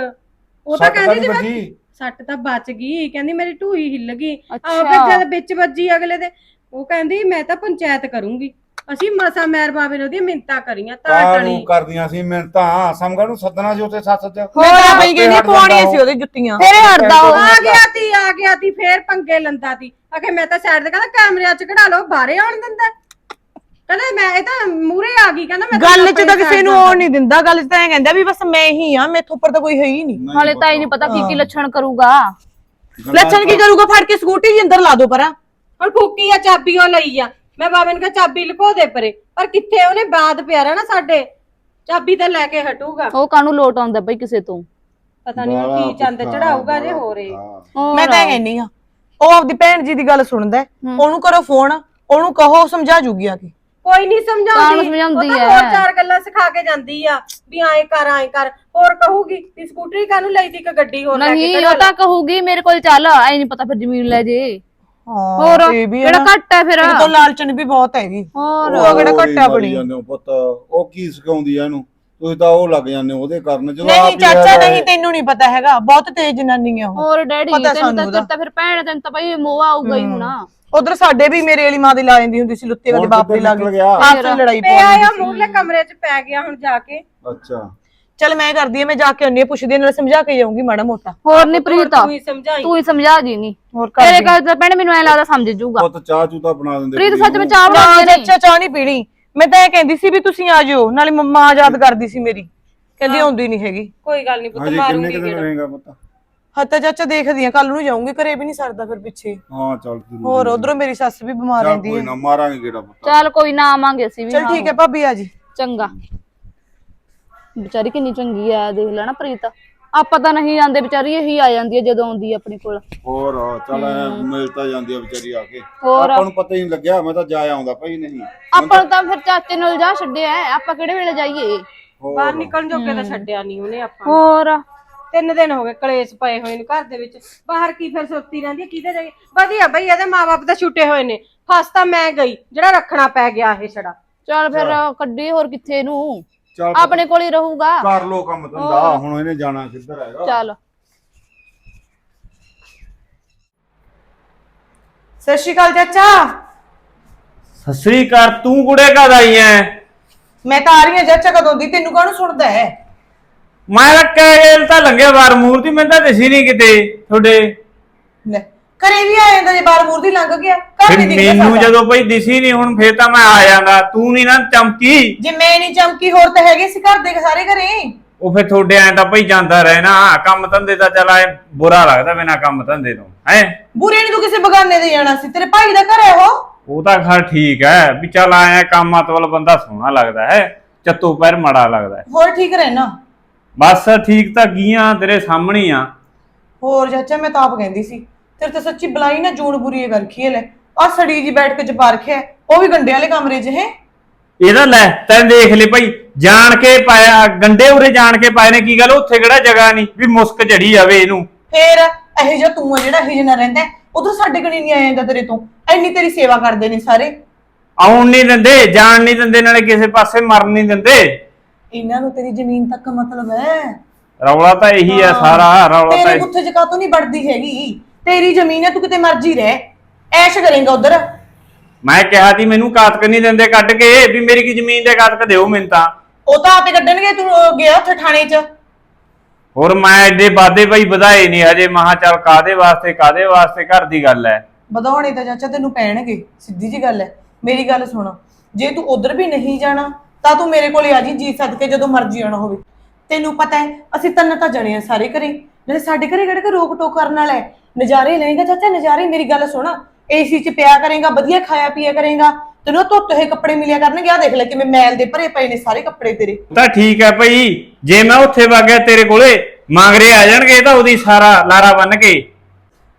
ਉਹ ਤਾਂ ਸੱਟ ਕਹਿੰਦੀ ਨੀ ਸੀ ਮੈਂ ਵੱਜੀ? ਸੱਟ ਤਾਂ ਬਚ ਗਈ ਕਹਿੰਦੀ ਮੇਰੀ ਢੂਈ ਹਿੱਲ ਗਈ। ਆ ਅੱਛਾ। ਫਿਰ ਜਦ ਵਿੱਚ ਵੱਜੀ ਅਗਲੇ ਦੇ ਉਹ ਕਹਿੰਦੀ ਮੈਂ ਤਾਂ ਪੰਚਾਇਤ ਕਰੂੰਗੀ। ਅਸੀਂ ਮਸਾ ਮੈਰ ਬਾਬੇ ਨੇ ਉਹਦੀਆਂ ਮਿੰਤਾ ਕਰੀਆਂ ਤਾਂ ਟਲੀ। ਕਾਹਨੂੰ ਕਰਦੀਆਂ ਸੀ ਮਿੰਤਾਂ ਸਮਗਾ ਨੂੰ ਸੱਦਣਾ ਸੀ ਉੱਥੇ ਸੱਸ ਚ। ਮੈਂ ਤਾਂ ਬਈ ਕਹਿੰਦੀ ਪਵਾਉਣੀਆਂ। ਸੀ ਉਹਦੇ ਜੁੱਤੀਆਂ। ਫੇਰੇ ਹਟਦਾ ਉਹ ਆ ਗਿਆ ਤੀ ਆ ਗਿਆ ਤੀ ਫੇਰ ਪੰਗੇ ਲੰਦਾ ਤੀ ਆਖੇ ਮੈਂ ਤਾਂ ਸਾਈਡ ਤੇ ਕਹਿੰਦਾ ਕੈਮਰਿਆਂ ਚ ਕਢਾ ਲਓ ਬਾਹਰੇ ਆਉਣ ਦਿੰਦਾ। ਕਹਿੰਦਾ ਮੈਂ ਇਹ ਤਾਂ ਮੂਰੇ ਆ ਗਈ ਕਹਿੰਦਾ ਮੈਂ ਗੱਲ 'ਚ ਤਾਂ ਕਿਸੇ ਨੂੰ ਆਉਣ ਨਹੀਂ ਦਿੰਦਾ ਗੱਲ 'ਚ ਤਾਂ ਐਂ ਕਹਿੰਦਾ ਵੀ ਬਸ ਮੈਂ ਹੀ ਆ ਮੈਥੋਂ ਉੱਪਰ ਤਾਂ ਕੋਈ ਹੈ ਹੀ ਨਹੀਂ। ਹਾਲੇ ਤਾਂ ਹੀ ਨਹੀਂ ਪਤਾ। ਕੀ ਕੀ ਲੱਛਣ ਕਰੂਗਾ। ਲੱਛਣ ਕੀ ਕਰੂਗਾ ਫੜ ਕੇ ਸਕੂਟੀ ਜੀ ਅੰਦਰ ਲਾ ਦੋ ਪਰਾਂ। ਹੁਣ ਫੂਕੀ ਆ ਚਾਬੀ ਉਹ ਲਈ ਆ। ਮੈਂ ਬਾਬੇ ਨੂੰ ਕਿਹਾ ਚਾਬੀ ਲੁਕੋ ਦੇ ਪਰੇ ਪਰ ਕਿੱਥੇ ਉਹਨੇ ਬਾਦ ਪਿਆਰਾ ਨਾ ਸਾਡੇ? ਚਾਬੀ ਤਾਂ ਲੈ ਕੇ ਹਟੂਗਾ। ਉਹ ਕਾਹਨੂੰ ਲੋਟ ਆਉਂਦਾ ਬਈ ਕਿਸੇ ਤੋਂ? ਪਤਾ ਨਹੀਂ ਉਹ ਕੀ ਚੰਦ ਚੜਾਊਗਾ ਜੇ ਹੋ ਰੇ ਹੋਰ। ਮੈਂ ਤਾਂ ਇਹ ਕਹਿੰਨੀ ਆ ਉਹ ਆਪਦੀ ਭੈਣ ਜੀ ਦੀ ਗੱਲ ਸੁਣਦਾ ਹੈ। ਉਹਨੂੰ ਕਰੋ ਫੋਨ ਉਹਨੂੰ ਕਹੋ ਸਮਝਾ ਜੂਗੀ ਆ ਕੇ। ਕੋਈ ਨਹੀਂ ਸਮਝਾਉਂਦੀ। ਸਮਝਾਉਂਦੀ ਉਹ ਤਾਂ ਐ? ਹੋਰ ਚਾਰ ਗੱਲਾਂ ਸਿਖਾ ਕੇ ਜਾਂਦੀ ਆ ਵੀ ਐਂ ਕਰ ਐਂ ਕਰ। ਹੋਰ ਕਹੂਗੀ ਵੀ ਸਕੂਟਰੀ ਕਾਹਨੂੰ ਲਈ ਤੀ ਇੱਕ ਗੱਡੀ ਹੋਰ ਲੈ ਕੇ ਨਹੀਂ ਉਹ ਤਾਂ ਕਹੂਗੀ ਮੇਰੇ ਕੋਲ ਚੱਲ ਐ ਨਹੀਂ ਪਤਾ ਫਿਰ ਜ਼ਮੀਨ ਲੈ ਜੇ। ਹਾਂ ਹੋਰ ਇਹ ਵੀ ਹੈ ਕਿਹੜਾ ਨਾ। ਘੱਟ ਹੈ ਫਿਰ। ਤੇਰੇ ਤੋਂ ਲਾਲਚਨ ਵੀ ਬਹੁਤ ਹੈਗੀ। ਹੋਰ। ਉਹ ਕਿਹੜਾ ਹੀ ਘੱਟਾ ਬਣੀ ਜਾਂਦੇ ਹੋ ਪੁੱਤ ਉਹ ਕੀ ਸਿਖਾਉਂਦੀ ਆ ਇਹਨੂੰ? ਤੁਸੀਂ ਤਾਂ ਉਹ ਲੱਗ ਜਾਂਦੇ ਹੋ ਉਹਦੇ ਕਾਰਨ ਜਦੋਂ ਨਹੀਂ ਆਪ ਨਹੀਂ ਹੀ ਚਾਚਾ ਹੈਗਾ ਨਹੀਂ ਤੈਨੂੰ ਨਹੀਂ ਪਤਾ ਹੈਗਾ। ਬਹੁਤ ਤੇਜ਼ ਜਨਾਨੀ ਆ ਉਹ। ਹੋਰ ਡੈਡੀ ਪਤਾ ਤੈਨੂੰ ਸਾਨੂੰ ਤਾਂ ਉਹਦਾ। ਤੇਰੇ ਤਾਂ ਫਿਰ ਭੈਣ ਤੈਨੂੰ ਤਾਂ ਭਾਈ ਮੋਹ ਆਊਗਾ ਹੀ। ਹੋਣਾ। ਉਧਰ ਸਾਡੇ ਵੀ ਮੇਰੇ ਵਾਲੀ ਮਾਂ ਦੀ ਲਾ ਜਾਂਦੀ ਹੁੰਦੀ ਸੀ ਲੁੱਤੇ ਹੁਣ ਬਾਪ ਦੀ ਨਿਕਲ ਗਿਆ? ਆਪਸ ਵਿੱਚ ਲੜਾਈ ਪਿਆ ਪਾ ਆ ਮੂਹਰਲੇ ਕਮਰੇ 'ਚ ਪੈ ਗਿਆ ਹੁਣ ਜਾ ਕੇ। ਅੱਛਾ। ਚਲ ਮੈਂ ਕਰਦੀ ਆ ਮੈਂ ਜਾ ਕੇ ਉਹਨੇ ਪੁੱਛਦੀ ਆ, ਨਾਲੇ ਸਮਝਾ ਕੇ ਜਾਊਂਗੀ ਮਾੜਾ ਮੋਟਾ। ਹੋਰ ਨਹੀਂ ਪ੍ਰੀਤ ਤੂੰ ਹੀ ਸਮਝਾਈ। ਤੂੰ ਹੀ ਸਮਝਾ ਜੀ ਨਹੀਂ ਹੋਰ ਤੇਰੇ ਕਰਦੀ ਘਰ ਭੈਣ ਮੈਨੂੰ ਐ ਲੱਗਦਾ ਸਮਝ ਜੂਗਾ। ਪੁੱਤ ਚਾਹ ਚੂ ਤਾਂ ਬਣਾ ਦਿੰਦੇ ਪ੍ਰੀਤ ਕੁੜੀ ਸੱਚ ਨੂੰ। ਵਿੱਚ ਚਾਹ ਨਾ ਬਣਾਉਂਦੀ ਨਹੀਂ ਚਾਚਾ ਚਾਹ ਨਹੀਂ ਪੀਣੀ। ਮੈਂ ਤਾਂ ਇਹ ਕਹਿੰਦੀ ਸੀ ਵੀ ਤੁਸੀਂ ਆ ਜਾਓ ਨਾਲੇ ਮੰਮਾ ਯਾਦ ਕਰਦੀ ਸੀ ਮੇਰੀ। ਕਹਿੰਦੀ ਆਉਂਦੀ ਨਹੀਂ ਹੈਗੀ। ਕੋਈ ਗੱਲ ਨਹੀਂ ਪੁੱਤ ਹਜੇ ਕਿੰਨੇ ਮਾਰੂੰਗੀ ਰਹੇਗਾ ਪੁੱਤ? ਹੱਤਾ ਚਾਚਾ ਦੇਖਦੀ ਆ ਕੱਲ ਨੂੰ ਜਾਊਂਗੀ ਘਰੇ ਵੀ ਨਹੀਂ ਸਰਦਾ ਫਿਰ ਪਿੱਛੇ। ਹਾਂ ਚੱਲ ਜ਼ਰੂਰ। ਹੋਰ ਉਧਰੋਂ ਮੇਰੀ ਸੱਸ ਵੀ ਬਿਮਾਰ ਚੱਲ ਰਹਿੰਦੀ ਕੋਈ ਹੈ ਨਾ ਮਾਰਾਂਗੇ ਕਿਹੜਾ ਪੁੱਤ। ਚੱਲ ਕੋਈ ਨਾ ਆਵਾਂਗੇ ਅਸੀਂ ਵੀ ਚਲ ਠੀਕ ਹੈ ਭਾਬੀ ਆ ਜੀ। ਚੰਗਾ। ਵਿਚਾਰੀ ਕਿੰਨੀ ਚੰਗੀ ਆ ਦੇਖ ਲੈ ਨਾ ਪ੍ਰੀਤ। ਆਪਾਂ ਤਾਂ ਨਹੀਂ ਜਾਂਦੇ ਵਿਚਾਰੀ ਇਹੀ ਆ ਜਾਂਦੀ ਹੈ ਜਦੋਂ ਆਉਂਦੀ ਹੈ ਆਪਣੇ ਕੋਲ। ਹੋਰ ਚੱਲ ਐਂ ਮਿਲ ਤਾਂ ਜਾਂਦੀ ਆ ਵਿਚਾਰੀ ਆ ਕੇ। ਹੋਰ। ਆਪਾਂ ਨੂੰ ਪਤਾ ਹੀ ਨਹੀਂ ਲੱਗਿਆ ਮੈਂ ਤਾਂ ਜਾ ਆਉਂਦਾ ਭਾਈ ਨਹੀਂ। ਆਪਾਂ ਨੂੰ ਤਾਂ ਫਿਰ ਚਾਚੇ ਨਾਲ ਜਾ ਛੱਡਿਆ ਹੈ, ਆਪਾਂ ਕਿਹੜੇ ਵੇਲੇ ਜਾਈਏ? ਬਾਹਰ ਨਿਕਲਣ ਜੋਗੇ ਤਾਂ ਛੱਡਿਆ ਨਹੀਂ ਉਹਨੇ ਆਪਾਂ। ਹੋਰ। ਤਿੰਨ ਦਿਨ ਹੋ ਗਏ ਕਲੇਸ਼ ਪਏ ਹੋਏ ਨੇ ਘਰ ਦੇ ਵਿੱਚ। ਬਾਹਰ ਕੀ ਫਿਰ ਸੁੱਤੀ ਰਹਿੰਦੀ ਹੈ, ਕਿਹਦੇ ਜਾਈਏ ਵਧੀਆ ਬਈ ਇਹਦੇ ਮਾਪੇ ਤਾਂ ਛੁੱਟੇ ਹੋਏ ਨੇ। ਫਸ ਤਾਂ ਮੈਂ ਗਈ ਜਿਹੜਾ ਰੱਖਣਾ ਪੈ ਗਿਆ ਇਹ ਛੜਾ। ਚੱਲ ਫਿਰ ਕੱਢੀ ਹੋਰ ਕਿੱਥੇ ਨੂੰ? ਚੱਲ ਆਪਣੇ ਕੋਲ ਹੀ ਰਹੂਗਾ। ਕਰ ਲੋ ਕੰਮ ਧੰਦਾ ਹੁਣ ਇਹਨੇ ਜਾਣਾ ਕਿੱਧਰ ਹੈਗਾ? ਚੱਲ। ਸਤਿ ਸ਼੍ਰੀ ਅਕਾਲ ਚਾਚਾ। ਸਤਿ ਸ੍ਰੀ ਅਕਾਲ ਤੂੰ ਕੁੜੇ ਕਦ ਆਈ ਐ? ਮੈਂ ਤਾਂ ਆ ਰਹੀ ਹਾਂ ਚਾਚਾ ਕਦੋਂ ਦੀ? ਤੈਨੂੰ ਕਾਹਨੂੰ ਸੁਣਦਾ ਹੈ? ਮੈਂ ਤਾਂ ਕਹਿ ਗੇਲ ਤਾਂ ਲੰਘਿਆ ਵਾਰ ਮੂਰਤੀ ਮੈਨੂੰ ਤਾਂ ਦਿਸੀ ਨਹੀਂ ਕਿਤੇ ਤੁਹਾਡੇ। ਲੈ ਘਰੇ ਵੀ ਆ ਜਾਂਦਾ ਜੇ ਬਾਰ ਮੂਰਤੀ ਲੰਘ ਗਿਆ ਘਰ ਫਿਰ ਨਹੀਂ ਦਿਖਦਾ ਮੈਨੂੰ ਸਾਡਾ। ਜਦੋਂ ਬਈ ਦਿਸੀ ਨਹੀਂ ਹੁਣ ਫੇਰ ਤਾਂ ਮੈਂ ਆ ਜਾਂਦਾ ਤੂੰ ਨਹੀਂ ਨਾ ਚਮਕੀ। ਜੇ ਮੈਂ ਨਹੀਂ ਚਮਕੀ ਹੋਰ ਤਾਂ ਹੈਗੇ ਸੀ ਘਰ ਦੇ ਸਾਰੇ ਘਰੇ। ਉਹ ਫਿਰ ਤੁਹਾਡੇ ਐ ਤਾਂ ਭਈ ਜਾਂਦਾ ਰਹਿਣਾ ਕੰਮ ਧੰਦੇ ਤਾਂ ਚਲ ਐ ਬੁਰਾ ਲੱਗਦਾ ਬਿਨਾ ਕੰਮ ਧੰਦੇ ਤੋਂ ਹੈ? ਬੁਰੇ ਨਹੀਂ ਤੂੰ ਕਿਸੇ ਬਗਾਨੇ ਦੇ ਜਾਣਾ ਸੀ ਤੇਰੇ ਭਾਈ ਦਾ ਘਰ ਹੈ ਉਹ? ਉਹ ਤਾਂ ਖਰ ਠੀਕ ਹੈ ਵੀ ਚੱਲ ਆਇਆ ਕੰਮਾਂ ਤੋਂ ਵੱਲ ਬੰਦਾ ਸੋਹਣਾ ਲੱਗਦਾ ਹੈ ਚੱਤੋ ਪੈਰ ਮਾੜਾ ਲੱਗਦਾ ਹੈ। ਹੋਰ ਠੀਕ ਰਹਿਣਾ। ਬਸ ਠੀਕ ਤਾਂ ਗੀਆਂ ਤੇਰੇ ਸਾਹਮਣੇ ਆ। ਹੋਰ ਚਾਚਾ ਮੈਂ ਤਾਂ ਆਪ ਕਹਿੰਦੀ ਸੀ ਤੇਰੇ ਤਾਂ ਸੱਚੀ ਬਲਾਈ ਨਾ ਜੂਣ ਬੁਰੀ ਇਹ ਖੀਏ ਲੈ ਆ ਸੜੀ ਜੀ ਬੈਠ ਕੇ ਜਪਾ ਰੱਖਿਆ ਉਹ ਵੀ ਗੰਡੇ ਵਾਲੇ ਕਮਰੇ 'ਚ ਹੈ? ਇਹਦਾ ਲੈ ਤੈਂ ਦੇਖ ਲੈ ਭਾਈ ਜਾਣ ਕੇ ਪਾਇਆ ਗੰਡੇ ਉਰੇ ਜਾਣ ਕੇ ਪਾਏ ਨੇ ਕੀ ਗੱਲ ਉੱਥੇ ਕਿਹੜਾ ਜਗ੍ਹਾ ਨਹੀਂ ਵੀ ਮੁਸਕ ਚੜੀ ਜਾਵੇ ਇਹਨੂੰ। ਫੇਰ ਇਹ ਜਿਹਾ ਤੂੰ ਆ ਜਿਹੜਾ ਇਹ ਜਿਹਾ ਰਹਿੰਦਾ ਉਧਰ ਸਾਡੇ ਕਣੀ ਨਹੀਂ ਆਇਆ ਜਾਂਦਾ ਤੇਰੇ ਤੋਂ ਐਨੀ ਤੇਰੀ ਸੇਵਾ ਕਰਦੇ ਨੇ ਸਾਰੇ। ਆਉਣ ਨਹੀਂ ਦਿੰਦੇ ਜਾਣ ਨਹੀਂ ਦਿੰਦੇ ਨਾਲੇ ਕਿਸੇ ਪਾਸੇ ਮਰਨ ਨਹੀਂ ਦਿੰਦੇ। ਇਹਨਾਂ ਨੂੰ ਤੇਰੀ ਜ਼ਮੀਨ ਤੱਕ ਮਤਲਬ ਹੈ? ਰੌਲਾ ਤਾਂ ਇਹੀ ਹੈ ਸਾਰਾ ਰੌਲਾ ਤਾਂ ਤੇਰੇ ਗੁੱਥੇ ਜਕਾ ਤੂੰ ਨਹੀਂ ਵੜਦੀ ਹੈਗੀ? ਤੇਰੀ ਜ਼ਮੀਨ ਹੈ ਤੂੰ ਕਿਤੇ ਮਰਜ਼ੀ ਰਹਿ। ਐਸ਼ ਕਰੇਗਾ ਉਧਰ। ਮੈਂ ਕਿਹਾ ਸੀ ਮੈਨੂੰ ਕਾਤਕ ਨਹੀਂ ਦਿੰਦੇ ਕੱਢ ਕੇ ਵੀ ਮੇਰੀ ਕੀ ਜ਼ਮੀਨ ਦੇ ਕਾਤਕ ਦਿਓ ਮੈਨੂੰ ਤਾਂ। ਉਹ ਤਾਂ ਆਪੇ ਕੱਢਣਗੇ ਤੂੰ ਅਹ, ਗਿਆ ਉੱਥੇ ਥਾਣੇ 'ਚ। ਹੋਰ ਮੈਂ ਐਡੇ ਵਾਦੇ ਭਾਈ ਵਧਾਏ ਨਹੀਂ ਹਜੇ ਮਹਾ ਚੱਲ ਕਾਦੇ ਵਾਸਤੇ ਕਾਦੇ ਵਾਸਤੇ ਘਰ ਦੀ ਗੱਲ ਹੈ। ਵਧਾਉਣੇ ਤਾਂ ਚਾਚਾ ਤੈਨੂੰ ਪੈਣਗੇ ਸਿੱਧੀ ਜੀ ਗੱਲ ਹੈ। ਮੇਰੀ ਗੱਲ ਸੁਣ ਜੇ ਤੂੰ ਉਧਰ ਵੀ ਨਹੀਂ ਜਾਣਾ ਤਾਂ ਤੂੰ ਮੇਰੇ ਕੋਲੇ ਆ ਜੀ ਜੀ ਸਦਕੇ ਜਦੋਂ ਮਰਜ਼ੀ ਆਉਣਾ ਹੋਵੇ। ਤੈਨੂੰ ਪਤਾ ਹੈ ਅਸੀਂ ਤੰਨ ਤਾਂ ਜਣੇ ਆ ਸਾਰੇ ਘਰੇ। ਨਾਲੇ ਸਾਡੇ ਘਰੇ ਕਿਹੜਾ ਰੋਕ ਟੋਕ ਕਰਨ ਵਾਲਾ ਹੈ? ਨਜ਼ਾਰੇ ਲਏਗਾ ਚਾਚਾ ਨਜ਼ਾਰੇ ਮੇਰੀ ਗੱਲ ਸੁਣ ਏਸੀ 'ਚ ਪਿਆ ਕਰੇਗਾ ਵਧੀਆ ਖਾਇਆ ਪੀਆ ਕਰੇਗਾ ਤੈਨੂੰ ਧੁੱਤ ਹੋਏ ਕੱਪੜੇ ਮਿਲਿਆ ਕਰਨਗੇ ਆ ਦੇਖ ਲੈ ਕਿਵੇਂ ਮੈਲ ਦੇ ਭਰੇ ਪਏ ਨੇ ਸਾਰੇ ਕੱਪੜੇ ਤੇਰੇ। ਤਾਂ ਠੀਕ ਹੈ ਭਾਈ ਜੇ ਮੈਂ ਉੱਥੇ ਵਗ ਗਿਆ ਤੇਰੇ ਕੋਲੇ ਮੰਗਰੇ ਆ ਜਾਣਗੇ ਤਾਂ ਉਹਦੀ ਸਾਰਾ ਲਾਰਾ ਬੰਨ ਕੇ।